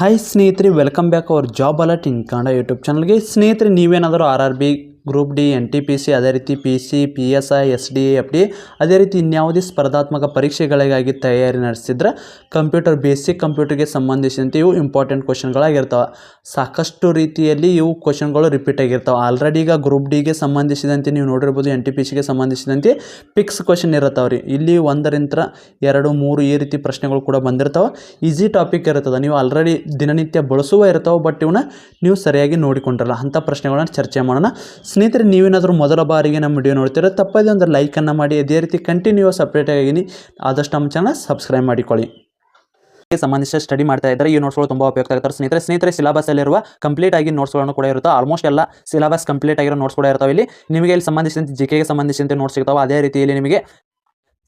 Hi ಸ್ನೇಹಿತರೆ welcome back our job alert in Kannada YouTube ಚಾನಲ್ಗೆ ಸ್ನೇಹಿತರೆ, ನೀವೇನಾದರೂ R R B group D, N T P C, ಅದೇ ರೀತಿ P C, P S I, S D, F D, ಅದೇ ರೀತಿ ಇನ್ಯಾವುದೇ ಸ್ಪರ್ಧಾತ್ಮಕ ಪರೀಕ್ಷೆಗಳಿಗಾಗಿ ತಯಾರಿ ನಡೆಸಿದ್ರೆ ಕಂಪ್ಯೂಟರ್, ಬೇಸಿಕ್ ಕಂಪ್ಯೂಟರ್ಗೆ ಸಂಬಂಧಿಸಿದಂತೆ ಇವು ಇಂಪಾರ್ಟೆಂಟ್ ಕ್ವಶನ್ಗಳಾಗಿರ್ತವೆ. ಸಾಕಷ್ಟು ರೀತಿಯಲ್ಲಿ ಇವು ಕ್ವಶನ್ಗಳು ರಿಪೀಟ್ ಆಗಿರ್ತವೆ. ಆಲ್ರೆಡಿ ಈಗ ಗ್ರೂಪ್ ಡಿಗೆ ಸಂಬಂಧಿಸಿದಂತೆ ನೀವು ನೋಡಿರ್ಬೋದು, ಎನ್ ಟಿ ಪಿ ಸಿಗೆ ಸಂಬಂಧಿಸಿದಂತೆ ಪಿಕ್ಸ್ ಕ್ವಶನ್ ಇರುತ್ತವೆ ರೀ ಇಲ್ಲಿ ಒಂದರಿಂದ ಎರಡು, ಮೂರು ಈ ರೀತಿ ಪ್ರಶ್ನೆಗಳು ಕೂಡ ಬಂದಿರ್ತಾವೆ. ಈಸಿ ಟಾಪಿಕ್ ಇರ್ತದೆ. ನೀವು ಆಲ್ರೆಡಿ ದಿನನಿತ್ಯ ಬಳಸುವ ಇರ್ತಾವೆ, ಬಟ್ ಇವನ್ನ ನೀವು ಸರಿಯಾಗಿ ನೋಡಿಕೊಂಡಿರಲ್ಲ. ಅಂಥ ಪ್ರಶ್ನೆಗಳನ್ನ ಚರ್ಚೆ ಮಾಡೋಣ. ಸ್ನೇಹಿತರೆ, ನೀವೇನಾದರೂ ಮೊದಲ ಬಾರಿಗೆ ನಮ್ಮ ವಿಡಿಯೋ ನೋಡ್ತೀರಾ ತಪ್ಪದೇ ಒಂದು ಲೈಕನ್ನು ಮಾಡಿ. ಅದೇ ರೀತಿ ಕಂಟಿನ್ಯೂಸ್ ಅಪ್ಡೇಟ್ ಆಗಿನಿ ಆದಷ್ಟು ನಮ್ಮ ಚಾನಲ್ ಸಬ್ಸ್ಕ್ರೈಬ್ ಮಾಡಿಕೊಳ್ಳಿ. ಸಂಬಂಧಿಸಿದ ಸ್ಟಡಿ ಮಾಡ್ತಾ ಇದ್ದಾರೆ ಈ ನೋಟ್ಸ್ಗಳು ತುಂಬ ಉಪಯುಕ್ತ ಆಗ್ತಾರೆ ಸ್ನೇಹಿತರೆ ಸ್ನೇಹಿತರೆ ಸಿಲಬಸಲ್ಲಿರುವ ಕಂಪ್ಲೀಟ್ ಆಗಿ ನೋಟ್ಸ್ಗಳನ್ನು ಕೂಡ ಇರುತ್ತೆ? ಆಲ್ಮೋಸ್ಟ್ ಎಲ್ಲ ಸಿಲಬಸ್ ಕಂಪ್ಲೀಟ್ ಆಗಿರೋ ನೋಟ್ಸ್ ಕೂಡ ಇರ್ತಾವೆ ಇಲ್ಲಿ. ನಿಮಗೆ ಇಲ್ಲಿ ಸಂಬಂಧಿಸಿದಂತೆ ಜಿ ಕೆಗೆ ಸಂಬಂಧಿಸಿದಂತೆ ನೋಟ್ಸ್ ಸಿಗ್ತಾವೆ. ಅದೇ ರೀತಿಯಲ್ಲಿ ನಿಮಗೆ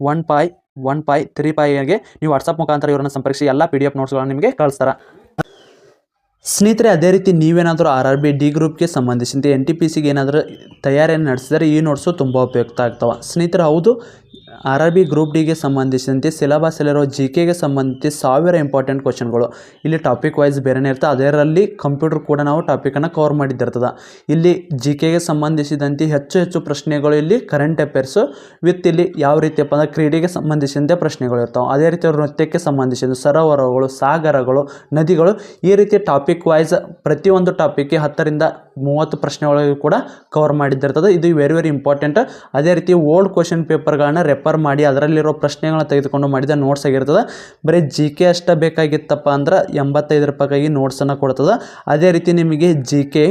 one five, one five three ಪೈಗೆ ನೀವು ವಾಟ್ಸಪ್ ಮುಖಾಂತರ ಇವರನ್ನು ಸಂಪರ್ಕಿಸಿ, ಎಲ್ಲ ಪಿ ಡಿ ಎಫ್ ನೋಟ್ಸ್ಗಳನ್ನು ನಿಮಗೆ ಕಳಿಸ್ತಾರೆ. ಸ್ನೇಹಿತರೆ, ಅದೇ ರೀತಿ ನೀವೇನಾದರೂ ಆರ್ ಆರ್ ಬಿ ಡಿ ಗ್ರೂಪ್ಗೆ ಸಂಬಂಧಿಸಿದಂತೆ ಎನ್ ಟಿ ಪಿ ಸಿಗೆ ಏನಾದರೂ ತಯಾರಿಯನ್ನು ನಡೆಸಿದರೆ ಈ ನೋಟ್ಸು ತುಂಬ ಉಪಯುಕ್ತ ಆಗ್ತವೆ. ಸ್ನೇಹಿತರೆ, ಹೌದು ಆರ್ ಆರ್ ಬಿ ಗ್ರೂಪ್ ಡಿಗೆ ಸಂಬಂಧಿಸಿದಂತೆ ಸಿಲೆಬಸ್ಸಲ್ಲಿರೋ ಜಿ ಕೆಗೆ ಸಂಬಂಧಿಸಿ ಸಾವಿರ ಇಂಪಾರ್ಟೆಂಟ್ ಕ್ವಶನ್ಗಳು. ಇಲ್ಲಿ ಟಾಪಿಕ್ ವೈಸ್ ಬೇರೆನೇ ಇರ್ತದೆ ಅದರಲ್ಲಿ ಕಂಪ್ಯೂಟರ್ ಕೂಡ ನಾವು ಟಾಪಿಕನ್ನು ಕವರ್ ಮಾಡಿದ್ದಿರ್ತದೆ. ಇಲ್ಲಿ ಜಿ ಕೆಗೆ ಸಂಬಂಧಿಸಿದಂತೆ ಹೆಚ್ಚು ಹೆಚ್ಚು ಪ್ರಶ್ನೆಗಳು ಇಲ್ಲಿ ಕರೆಂಟ್ ಅಫೇರ್ಸು ವಿತ್ ಇಲ್ಲಿ ಯಾವ ರೀತಿಯಪ್ಪ ಅಂದರೆ ಕ್ರೀಡೆಗೆ ಸಂಬಂಧಿಸಿದಂತೆ ಪ್ರಶ್ನೆಗಳು ಇರ್ತಾವೆ. ಅದೇ ರೀತಿ ನೃತ್ಯಕ್ಕೆ ಸಂಬಂಧಿಸಿದ ಸರೋವರಗಳು, ಸಾಗರಗಳು, ನದಿಗಳು ಈ ರೀತಿ ಟಾಪಿಕ್ ವೈಸ್ ಪ್ರತಿಯೊಂದು ಟಾಪಿಕ್ಗೆ ಹತ್ತರಿಂದ ಮೂವತ್ತು ಪ್ರಶ್ನೆಗಳಿಗೂ ಕೂಡ ಕವರ್ ಮಾಡಿದ್ದಿರ್ತದೆ. ಇದು ವೆರಿ ವೆರಿ ಇಂಪಾರ್ಟೆಂಟ್ ಅದೇ ರೀತಿ ಓಲ್ಡ್ ಕ್ವಶನ್ ಪೇಪರ್ಗಳನ್ನು ರೆಫರ್ ಮಾಡಿ ಅದರಲ್ಲಿರೋ ಪ್ರಶ್ನೆಗಳನ್ನ ತೆಗೆದುಕೊಂಡು ಮಾಡಿದ ನೋಟ್ಸ್ ಆಗಿರ್ತದೆ. ಬರೀ ಜಿ ಕೆ ಅಷ್ಟೇ ಬೇಕಾಗಿತ್ತಪ್ಪ ಅಂದ್ರೆ ಎಂಬತ್ತೈದು ರೂಪಾಯಿಗಾಗಿ ನೋಟ್ಸನ್ನು ಕೊಡ್ತದೆ. ಅದೇ ರೀತಿ ನಿಮಗೆ G K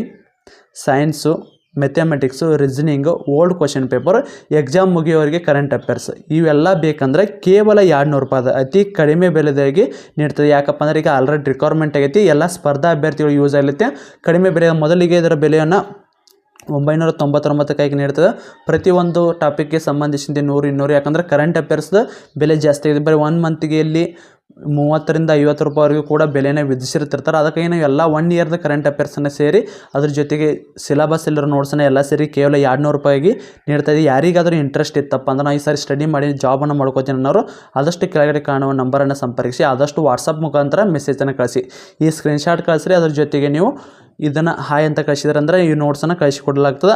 science mathematics reasoning old question paper exam ಮುಗಿಯೋರಿಗೆ current affairs ಇವೆಲ್ಲ ಬೇಕಂದರೆ ಕೇವಲ ಎರಡು ನೂರು ರೂಪಾಯಿ ಅತಿ ಕಡಿಮೆ ಬೆಲೆದಾಗಿ ನೀಡ್ತದೆ. ಯಾಕಪ್ಪ ಅಂದ್ರೆ ಈಗ ಆಲ್ರೆಡಿ ರಿಕ್ವೈರ್ಮೆಂಟ್ ಆಗೈತಿ. ಎಲ್ಲ ಸ್ಪರ್ಧಾ ಅಭ್ಯರ್ಥಿಗಳು ಯೂಸ್ ಆಗಲಿತ್ತೆ ಕಡಿಮೆ ಬೆಲೆ ಮೊದಲಿಗೆ ಇದರ ಬೆಲೆಯನ್ನು ಒಂಬೈನೂರ ತೊಂಬತ್ತೊಂಬತ್ತಕ್ಕಾಗಿ ನೀಡ್ತದೆ. ಪ್ರತಿಯೊಂದು ಟಾಪಿಕ್ಗೆ ಸಂಬಂಧಿಸಿದ ನೂರು, ಇನ್ನೂರು, ಯಾಕಂದ್ರೆ ಕರೆಂಟ್ ಅಫೇರ್ಸ್ದು ಬೆಲೆ ಜಾಸ್ತಿ ಆಗಿದೆ. ಬರೀ ಒನ್ ಮಂತ್ಗೆ ಇಲ್ಲಿ ಮೂವತ್ತರಿಂದ ಐವತ್ತು ರೂಪಾಯಿವರೆಗೂ ಕೂಡ ಬೆಲೆನೇ ವಿಧಿಸಿರ್ತಿರ್ತಾರೆ ಅದಕ್ಕಾಗಿ ನಾವು ಎಲ್ಲ ಒನ್ ಇಯರ್ದ ಕರೆಂಟ್ ಅಫೇರ್ಸನ್ನು ಸೇರಿ ಅದ್ರ ಜೊತೆಗೆ ಸಿಲೆಬಸ್ ಇಲ್ಲಿರೋ ನೋಟ್ಸನ್ನು ಎಲ್ಲ ಸೇರಿ ಕೇವಲ ಎರಡುನೂರು ರೂಪಾಯಿಗೆ ನೀಡ್ತಾ ಇದೆ ಯಾರಿಗಾದರೂ ಇಂಟ್ರೆಸ್ಟ್ ಇತ್ತಪ್ಪ ಅಂದ್ರೆ ನಾವು ಈ ಸಾರಿ ಸ್ಟಡಿ ಮಾಡಿ ಜಾಬನ್ನು ಮಾಡ್ಕೋತೀನಿ ಅನ್ನೋರು ಆದಷ್ಟು ಕೆಳಗಡೆ ಕಾಣುವ ನಂಬರನ್ನು ಸಂಪರ್ಕಿಸಿ, ಆದಷ್ಟು ವಾಟ್ಸಪ್ ಮುಖಾಂತರ ಮೆಸೇಜನ್ನು ಕಳಿಸಿ. ಈ ಸ್ಕ್ರೀನ್ಶಾಟ್ ಕಳಿಸ್ರಿ, ಅದ್ರ ಜೊತೆಗೆ ನೀವು ಇದನ್ನು ಹಾಯ್ ಅಂತ ಕಳಿಸಿದ್ರೆ ಅಂದರೆ ಈ ನೋಟ್ಸನ್ನು ಕಳಿಸಿಕೊಡಲಾಗ್ತದೆ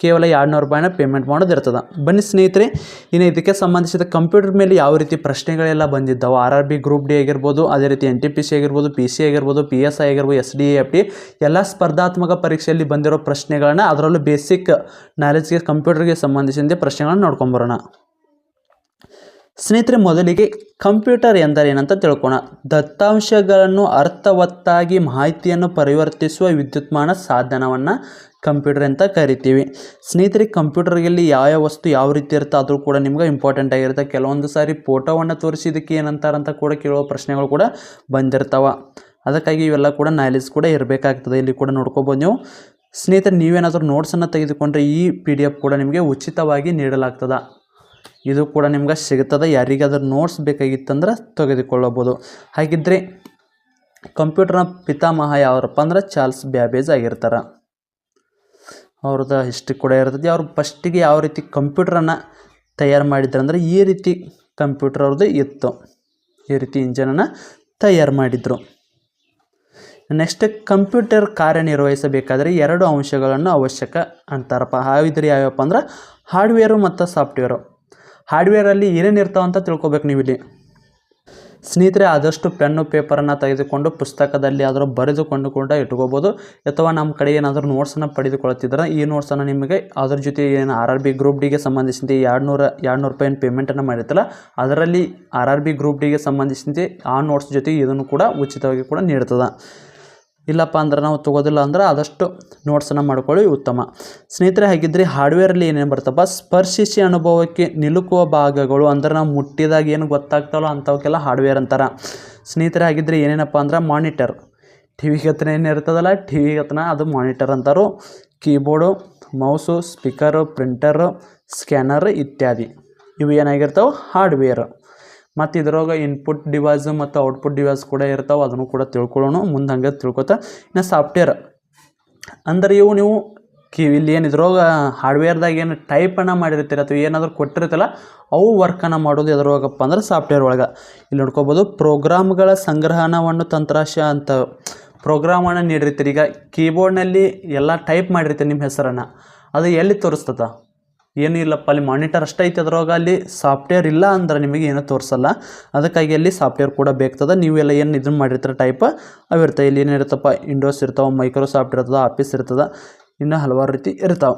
ಕೇವಲ ಎರಡು ನೂರು ರೂಪಾಯಿನ ಪೇಮೆಂಟ್ ಮಾಡೋದಿರ್ತದೆ ಬನ್ನಿ ಸ್ನೇಹಿತರೆ, ಇನ್ನು ಇದಕ್ಕೆ ಸಂಬಂಧಿಸಿದ ಕಂಪ್ಯೂಟರ್ ಮೇಲೆ ಯಾವ ರೀತಿ ಪ್ರಶ್ನೆಗಳೆಲ್ಲ ಬಂದಿದ್ದಾವೆ R R B group D ಆಗಿರ್ಬೋದು, ಅದೇ ರೀತಿ ಎನ್ ಟಿ ಪಿ ಸಿ ಆಗಿರ್ಬೋದು ಪಿ ಸಿ ಆಗಿರ್ಬೋದು ಪಿ ಎಸ್ ಐ ಆಗಿರ್ಬೋದು ಎಸ್ ಡಿ ಎಫ್ ಟಿ ಎಲ್ಲ ಸ್ಪರ್ಧಾತ್ಮಕ ಪರೀಕ್ಷೆಯಲ್ಲಿ ಬಂದಿರೋ ಪ್ರಶ್ನೆಗಳನ್ನ ಅದರಲ್ಲೂ ಬೇಸಿಕ್ ನಾಲೆಜ್ಗೆ ಕಂಪ್ಯೂಟರ್ಗೆ ಸಂಬಂಧಿಸಿದಂತೆ ಪ್ರಶ್ನೆಗಳನ್ನ ನೋಡ್ಕೊಂಬರೋಣ ಸ್ನೇಹಿತರೆ, ಮೊದಲಿಗೆ ಕಂಪ್ಯೂಟರ್ ಎಂದರೇನಂತ ತಿಳ್ಕೋಣ ದತ್ತಾಂಶಗಳನ್ನು ಅರ್ಥವತ್ತಾಗಿ ಮಾಹಿತಿಯನ್ನು ಪರಿವರ್ತಿಸುವ ವಿದ್ಯುತ್ಮಾನ ಸಾಧನವನ್ನು ಕಂಪ್ಯೂಟರ್ ಅಂತ ಕರಿತೀವಿ. ಸ್ನೇಹಿತರೆ ಕಂಪ್ಯೂಟರ್ಗಲ್ಲಿ ಯಾವ ಯಾವ ವಸ್ತು ಯಾವ ರೀತಿ ಇರುತ್ತೆ ಅದು ಕೂಡ ನಿಮ್ಗೆ ಇಂಪಾರ್ಟೆಂಟ್ ಆಗಿರುತ್ತೆ. ಕೆಲವೊಂದು ಸಾರಿ ಫೋಟೋವನ್ನು ತೋರಿಸಿ ಇದಕ್ಕೆ ಏನಂತಾರಂತ ಕೂಡ ಕೇಳುವ ಪ್ರಶ್ನೆಗಳು ಕೂಡ ಬಂದಿರ್ತಾವೆ. ಅದಕ್ಕಾಗಿ ಇವೆಲ್ಲ ಕೂಡ ನಾಲೆಜ್ ಕೂಡ ಇರಬೇಕಾಗ್ತದೆ. ಇಲ್ಲಿ ಕೂಡ ನೋಡ್ಕೋಬೋದು ನೀವು. ಸ್ನೇಹಿತರೆ, ನೀವೇನಾದರೂ ನೋಟ್ಸನ್ನು ತೆಗೆದುಕೊಂಡ್ರೆ ಈ ಪಿ ಡಿ ಎಫ್ ಕೂಡ ನಿಮಗೆ ಉಚಿತವಾಗಿ ನೀಡಲಾಗ್ತದೆ. ಇದು ಕೂಡ ನಿಮ್ಗೆ ಸಿಗುತ್ತದೆ ಯಾರಿಗಾದ್ರೂ ನೋಟ್ಸ್ ಬೇಕಾಗಿತ್ತಂದ್ರೆ ತೆಗೆದುಕೊಳ್ಳಬಹುದು. ಹಾಗಿದ್ದರೆ ಕಂಪ್ಯೂಟರ್ನ ಪಿತಾಮಹ ಯಾವ್ರಪ್ಪ ಅಂದ್ರೆ ಚಾರ್ಲ್ಸ್ ಬ್ಯಾಬೇಜ್ ಆಗಿರ್ತಾರೆ. ಅವ್ರದ್ದು ಹಿಸ್ಟ್ರಿ ಕೂಡ ಇರ್ತದೆ ಅವ್ರು ಫಸ್ಟಿಗೆ ಯಾವ ರೀತಿ ಕಂಪ್ಯೂಟ್ರನ್ನು ತಯಾರು ಮಾಡಿದ್ರು ಅಂದರೆ ಈ ರೀತಿ ಕಂಪ್ಯೂಟರ್ ಅವ್ರದ್ದು ಇತ್ತು. ಈ ರೀತಿ ಇಂಜನನ್ನು ತಯಾರು ಮಾಡಿದರು. ನೆಕ್ಸ್ಟ್ ಕಂಪ್ಯೂಟರ್ ಕಾರ್ಯನಿರ್ವಹಿಸಬೇಕಾದ್ರೆ ಎರಡು ಅಂಶಗಳನ್ನು ಅವಶ್ಯಕ ಅಂತಾರಪ್ಪ. ಹಾವಿದ್ರೆ ಯಾವ್ಯಾವಪ್ಪ ಅಂದ್ರೆ ಹಾರ್ಡ್ವೇರು ಮತ್ತು ಸಾಫ್ಟ್ವೇರು ಹಾರ್ಡ್ವೇರಲ್ಲಿ ಏನೇನು ಇರ್ತಾವೆ ಅಂತ ತಿಳ್ಕೊಬೇಕು ನೀವು ಸ್ನೇಹಿತರೆ, ಆದಷ್ಟು ಪೆನ್ನು, ಪೇಪರನ್ನು ತೆಗೆದುಕೊಂಡು ಪುಸ್ತಕದಲ್ಲಿ ಆದರೂ ಬರೆದುಕೊಂಡು ಕೂಡ ಇಟ್ಕೋಬೋದು. ಅಥವಾ ನಮ್ಮ ಕಡೆ ಏನಾದರೂ ನೋಟ್ಸನ್ನು ಪಡೆದುಕೊಳ್ತಿದ್ರೆ ಈ ನೋಟ್ಸನ್ನು ನಿಮಗೆ ಅದ್ರ ಜೊತೆ ಏನು ಆರ್ ಆರ್ ಬಿ ಗ್ರೂಪ್ ಡಿಗೆ ಸಂಬಂಧಿಸಿದಂತೆ ಎರಡು ನೂರ ಎರಡು ನೂರು ರೂಪಾಯಿ ಪೇಮೆಂಟನ್ನು ಮಾಡಿರ್ತಲ್ಲ ಅದರಲ್ಲಿ ಆರ್ ಆರ್ ಬಿ ಗ್ರೂಪ್ ಡಿಗೆ ಸಂಬಂಧಿಸಿದಂತೆ ಆ ನೋಟ್ಸ್ ಜೊತೆ ಇದನ್ನು ಕೂಡ ಉಚಿತವಾಗಿ ಕೂಡ ನೀಡ್ತದೆ. ಇಲ್ಲಪ್ಪ ಅಂದ್ರೆ ನಾವು ತೊಗೋದಿಲ್ಲ ಅಂದ್ರೆ ಆದಷ್ಟು ನೋಟ್ಸನ್ನು ಮಾಡ್ಕೊಳ್ಳಿ ಉತ್ತಮ. ಸ್ನೇಹಿತರೆ, ಹಾಗಿದ್ರೆ? ಹಾರ್ಡ್ವೇರಲ್ಲಿ ಏನೇನು ಬರ್ತಪ್ಪ? ಸ್ಪರ್ಶಿಸಿ ಅನುಭವಕ್ಕೆ ನಿಲುಕುವ ಭಾಗಗಳು ಅಂದ್ರೆ ನಾವು ಮುಟ್ಟಿದಾಗ ಏನು ಗೊತ್ತಾಗ್ತಾವಲ್ಲ ಅಂಥವಕ್ಕೆಲ್ಲ ಹಾರ್ಡ್ವೇರ್ ಅಂತಾರೆ. ಸ್ನೇಹಿತರೆ, ಹಾಗಿದ್ರೆ? ಏನೇನಪ್ಪ ಅಂದ್ರೆ ಮಾನಿಟರ್ ಟಿ ಹತ್ರ ಏನು ಇರ್ತದಲ್ಲ ಟಿ ವಿ ಹತ್ರ ಅದು ಮಾನಿಟರ್ ಅಂತಾರೆ. Keyboard mouse speaker printer scanner ಇತ್ಯಾದಿ. ಇವು ಏನಾಗಿರ್ತಾವೆ? ಹಾರ್ಡ್ವೇರ್ ಮತ್ತು ಇದ್ರೊಳಗೆ ಇನ್ಪುಟ್ ಡಿವೈಸ್ ಮತ್ತು ಔಟ್ಪುಟ್ ಡಿವೈಸ್ ಕೂಡ ಇರ್ತಾವೆ, ಅದನ್ನು ಕೂಡ ತಿಳ್ಕೊಳ್ಳೋಣ, ಮುಂದೆ ಹಂಗೆ ತಿಳ್ಕೊತ. ಇನ್ನು ಸಾಫ್ಟ್ವೇರ್ ಅಂದರೆ ಇವು ನೀವು ಕಿವಿ ಇಲ್ಲಿ ಏನು ಇದ್ರೊಳಗೆ ಹಾರ್ಡ್ವೇರ್ದಾಗ ಏನು ಟೈಪನ್ನು ಮಾಡಿರ್ತೀರ ಅಥವಾ ಏನಾದರೂ ಕೊಟ್ಟಿರ್ತಲ್ಲ ಅವು ವರ್ಕನ್ನು ಮಾಡೋದು ಎದ್ರೊಳಗಪ್ಪ ಅಂದ್ರೆ ಸಾಫ್ಟ್ವೇರ್ ಒಳಗೆ. ಇಲ್ಲಿ ನೋಡ್ಕೋಬೋದು, ಪ್ರೋಗ್ರಾಮ್ಗಳ ಸಂಗ್ರಹಣವನ್ನು ತಂತ್ರಾಂಶ ಅಂತ ಪ್ರೋಗ್ರಾಮನ್ನು ನೀಡಿರ್ತೀರಿ. ಈಗ ಕೀಬೋರ್ಡ್ನಲ್ಲಿ ಎಲ್ಲ ಟೈಪ್ ಮಾಡಿರ್ತೀರಿ ನಿಮ್ಮ ಹೆಸರನ್ನು. ಅದು ಎಲ್ಲಿ ತೋರಿಸ್ತದ? ಏನೂ ಇಲ್ಲಪ್ಪ ಅಲ್ಲಿ ಮಾನಿಟರ್ ಅಷ್ಟೇ ಐತೆ ಅದ್ರೊಳಗೆ, ಅಲ್ಲಿ ಸಾಫ್ಟ್ವೇರ್ ಇಲ್ಲ ಅಂದ್ರೆ ನಿಮಗೆ ಏನೂ ತೋರಿಸಲ್ಲ. ಅದಕ್ಕಾಗಿ ಅಲ್ಲಿ ಸಾಫ್ಟ್ವೇರ್ ಕೂಡ ಬೇಕ್ತದೆ. ನೀವೆಲ್ಲ ಏನು ಇದನ್ನು ಮಾಡಿರ್ತಾರೆ ಟೈಪ್ ಅವಿರ್ತವೆ ಇಲ್ಲಿ ಏನಿರುತ್ತಪ್ಪ ಇಂಡೋಸ್ ಇರ್ತಾವೆ ಮೈಕ್ರೋಸಾಫ್ಟ್ ಇರ್ತದೆ ಆಫೀಸ್ ಇರ್ತದೆ, ಇನ್ನು ಹಲವಾರು ರೀತಿ ಇರ್ತಾವೆ.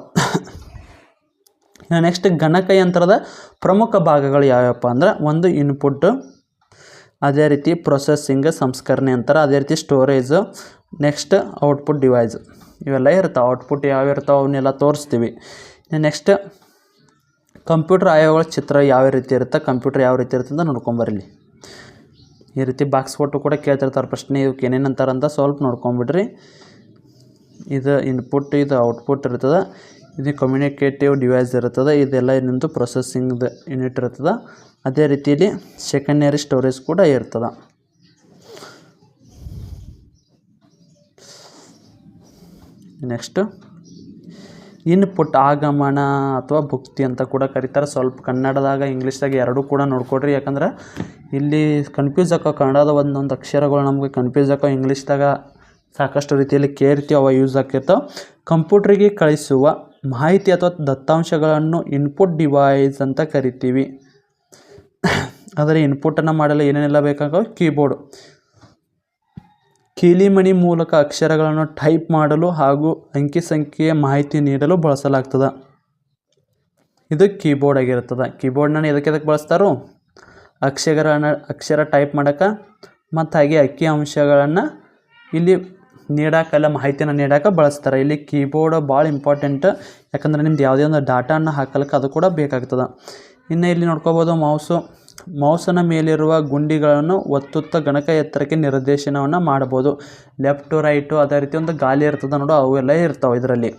ನೆಕ್ಸ್ಟ್ ಗಣಕಯಂತ್ರದ ಪ್ರಮುಖ ಭಾಗಗಳು ಯಾವ್ಯಾವಪ್ಪ ಅಂದ್ರೆ, ಒಂದು ಇನ್ಪುಟ್ ಅದೇ ರೀತಿ ಪ್ರೊಸೆಸ್ಸಿಂಗ್ ಸಂಸ್ಕರಣೆ ಅಂತಾರೆ, ಅದೇ ರೀತಿ ಸ್ಟೋರೇಜು ನೆಕ್ಸ್ಟ್ ಔಟ್ಪುಟ್ ಡಿವೈಸ್ ಇವೆಲ್ಲ ಇರ್ತಾವೆ. ಔಟ್ಪುಟ್ ಯಾವ ಇರ್ತಾವೆ, ಅವನ್ನೆಲ್ಲ ತೋರಿಸ್ತೀವಿ. ನೆಕ್ಸ್ಟ್ ಕಂಪ್ಯೂಟರ್ ಆಯೋಗಗಳ ಚಿತ್ರ ಯಾವ ರೀತಿ ಇರುತ್ತೆ, ಕಂಪ್ಯೂಟರ್ ಯಾವ ರೀತಿ ಇರುತ್ತೆ ಅಂತ ನೋಡ್ಕೊಂಬರಲಿ ಈ ರೀತಿ ಬಾಕ್ಸ್ ಕೊಟ್ಟು ಕೂಡ ಕೇಳ್ತಿರ್ತಾರೆ ಪ್ರಶ್ನೆ ಇವಕ್ಕೆ ಏನೇನು ಅಂತಾರಂತ ಸ್ವಲ್ಪ ನೋಡ್ಕೊಂಬಿಡ್ರಿ ಇದು ಇನ್ಪುಟ್ ಇದು ಔಟ್ಪುಟ್ ಇರ್ತದೆ. ಇದು ಕಮ್ಯುನಿಕೇಟಿವ್ ಡಿವೈಸ್ ಇರ್ತದೆ. ಇದೆಲ್ಲ ನಿಮ್ಮದು ಪ್ರೊಸೆಸಿಂಗ್ದು ಯೂನಿಟ್ ಇರ್ತದೆ. ಅದೇ ರೀತಿಯಲ್ಲಿ ಸೆಕೆಂಡರಿ ಸ್ಟೋರೇಜ್ ಕೂಡ ಇರ್ತದೆ. ನೆಕ್ಸ್ಟು ಇನ್ಪುಟ್ ಆಗಮನ ಅಥವಾ ಭುಕ್ತಿ ಅಂತ ಕೂಡ ಕರೀತಾರೆ. ಸ್ವಲ್ಪ ಕನ್ನಡದಾಗ, ಇಂಗ್ಲೀಷ್ದಾಗ ಎರಡೂ ಕೂಡ ನೋಡ್ಕೊಡ್ರಿ. ಯಾಕಂದ್ರೆ ಇಲ್ಲಿ ಕನ್ಫ್ಯೂಸ್ ಆಕೋ ಕನ್ನಡದ ಒಂದೊಂದು ಅಕ್ಷರಗಳು ನಮಗೆ ಕನ್ಫ್ಯೂಸ್ ಆಕೋ ಇಂಗ್ಲೀಷ್ದಾಗ ಸಾಕಷ್ಟು ರೀತಿಯಲ್ಲಿ ಕೇರ್ತಿ ಅವ ಯೂಸ್ ಆಕಿರ್ತಾವೆ ಕಂಪ್ಯೂಟ್ರಿಗೆ ಕಳಿಸುವ ಮಾಹಿತಿ ಅಥವಾ ದತ್ತಾಂಶಗಳನ್ನು ಇನ್ಪುಟ್ ಡಿವೈಸ್ ಅಂತ ಕರಿತೀವಿ. ಆದರೆ ಇನ್ಪುಟನ್ನು ಮಾಡಲು ಏನೇನೆಲ್ಲ ಬೇಕಾಗೋ? ಕೀಬೋರ್ಡು ಕೀಲಿಮಣಿ ಮೂಲಕ ಅಕ್ಷರಗಳನ್ನು ಟೈಪ್ ಮಾಡಲು ಹಾಗೂ ಅಂಕಿ ಸಂಖ್ಯೆಯ ಮಾಹಿತಿ ನೀಡಲು ಬಳಸಲಾಗ್ತದೆ. ಇದು ಕೀಬೋರ್ಡ್ ಆಗಿರ್ತದೆ ಕೀಬೋರ್ಡ್ನ ಎದಕ್ಕೆ ಎದಕ್ಕೆ ಬಳಸ್ತಾರೋ? ಅಕ್ಷರಗಳನ್ನು ಅಕ್ಷರ ಟೈಪ್ ಮಾಡೋಕೆ ಮತ್ತು ಹಾಗೆ ಅಕ್ಕಿ ಅಂಶಗಳನ್ನು ಇಲ್ಲಿ ನೀಡೋಕ್ಕೆಲ್ಲ ಮಾಹಿತಿಯನ್ನು ನೀಡೋಕೆ ಬಳಸ್ತಾರೆ. ಇಲ್ಲಿ ಕೀಬೋರ್ಡ್ ಭಾಳ ಇಂಪಾರ್ಟೆಂಟ್. ಯಾಕಂದ್ರೆ ನಿಮ್ದು ಯಾವುದೇ ಒಂದು ಡಾಟಾನ ಹಾಕಲಿಕ್ಕೆ ಅದು ಕೂಡ ಬೇಕಾಗ್ತದೆ. ಇನ್ನು ಇಲ್ಲಿ ನೋಡ್ಕೋಬೋದು ಮೌಸು. ಮೌಸನ ಮೇಲಿರುವ ಗುಂಡಿಗಳನ್ನು ಒತ್ತುತ್ತಾ ಗಣಕ ಎತ್ತರಕ್ಕೆ ನಿರ್ದೇಶನವನ್ನು ಮಾಡ್ಬೋದು ಲೆಫ್ಟು, ರೈಟು ಅದೇ ರೀತಿ ಒಂದು ಗಾಲಿ ಇರ್ತದೆ ನೋಡು ಅವೆಲ್ಲ ಇರ್ತಾವೆ ಇದರಲ್ಲಿ.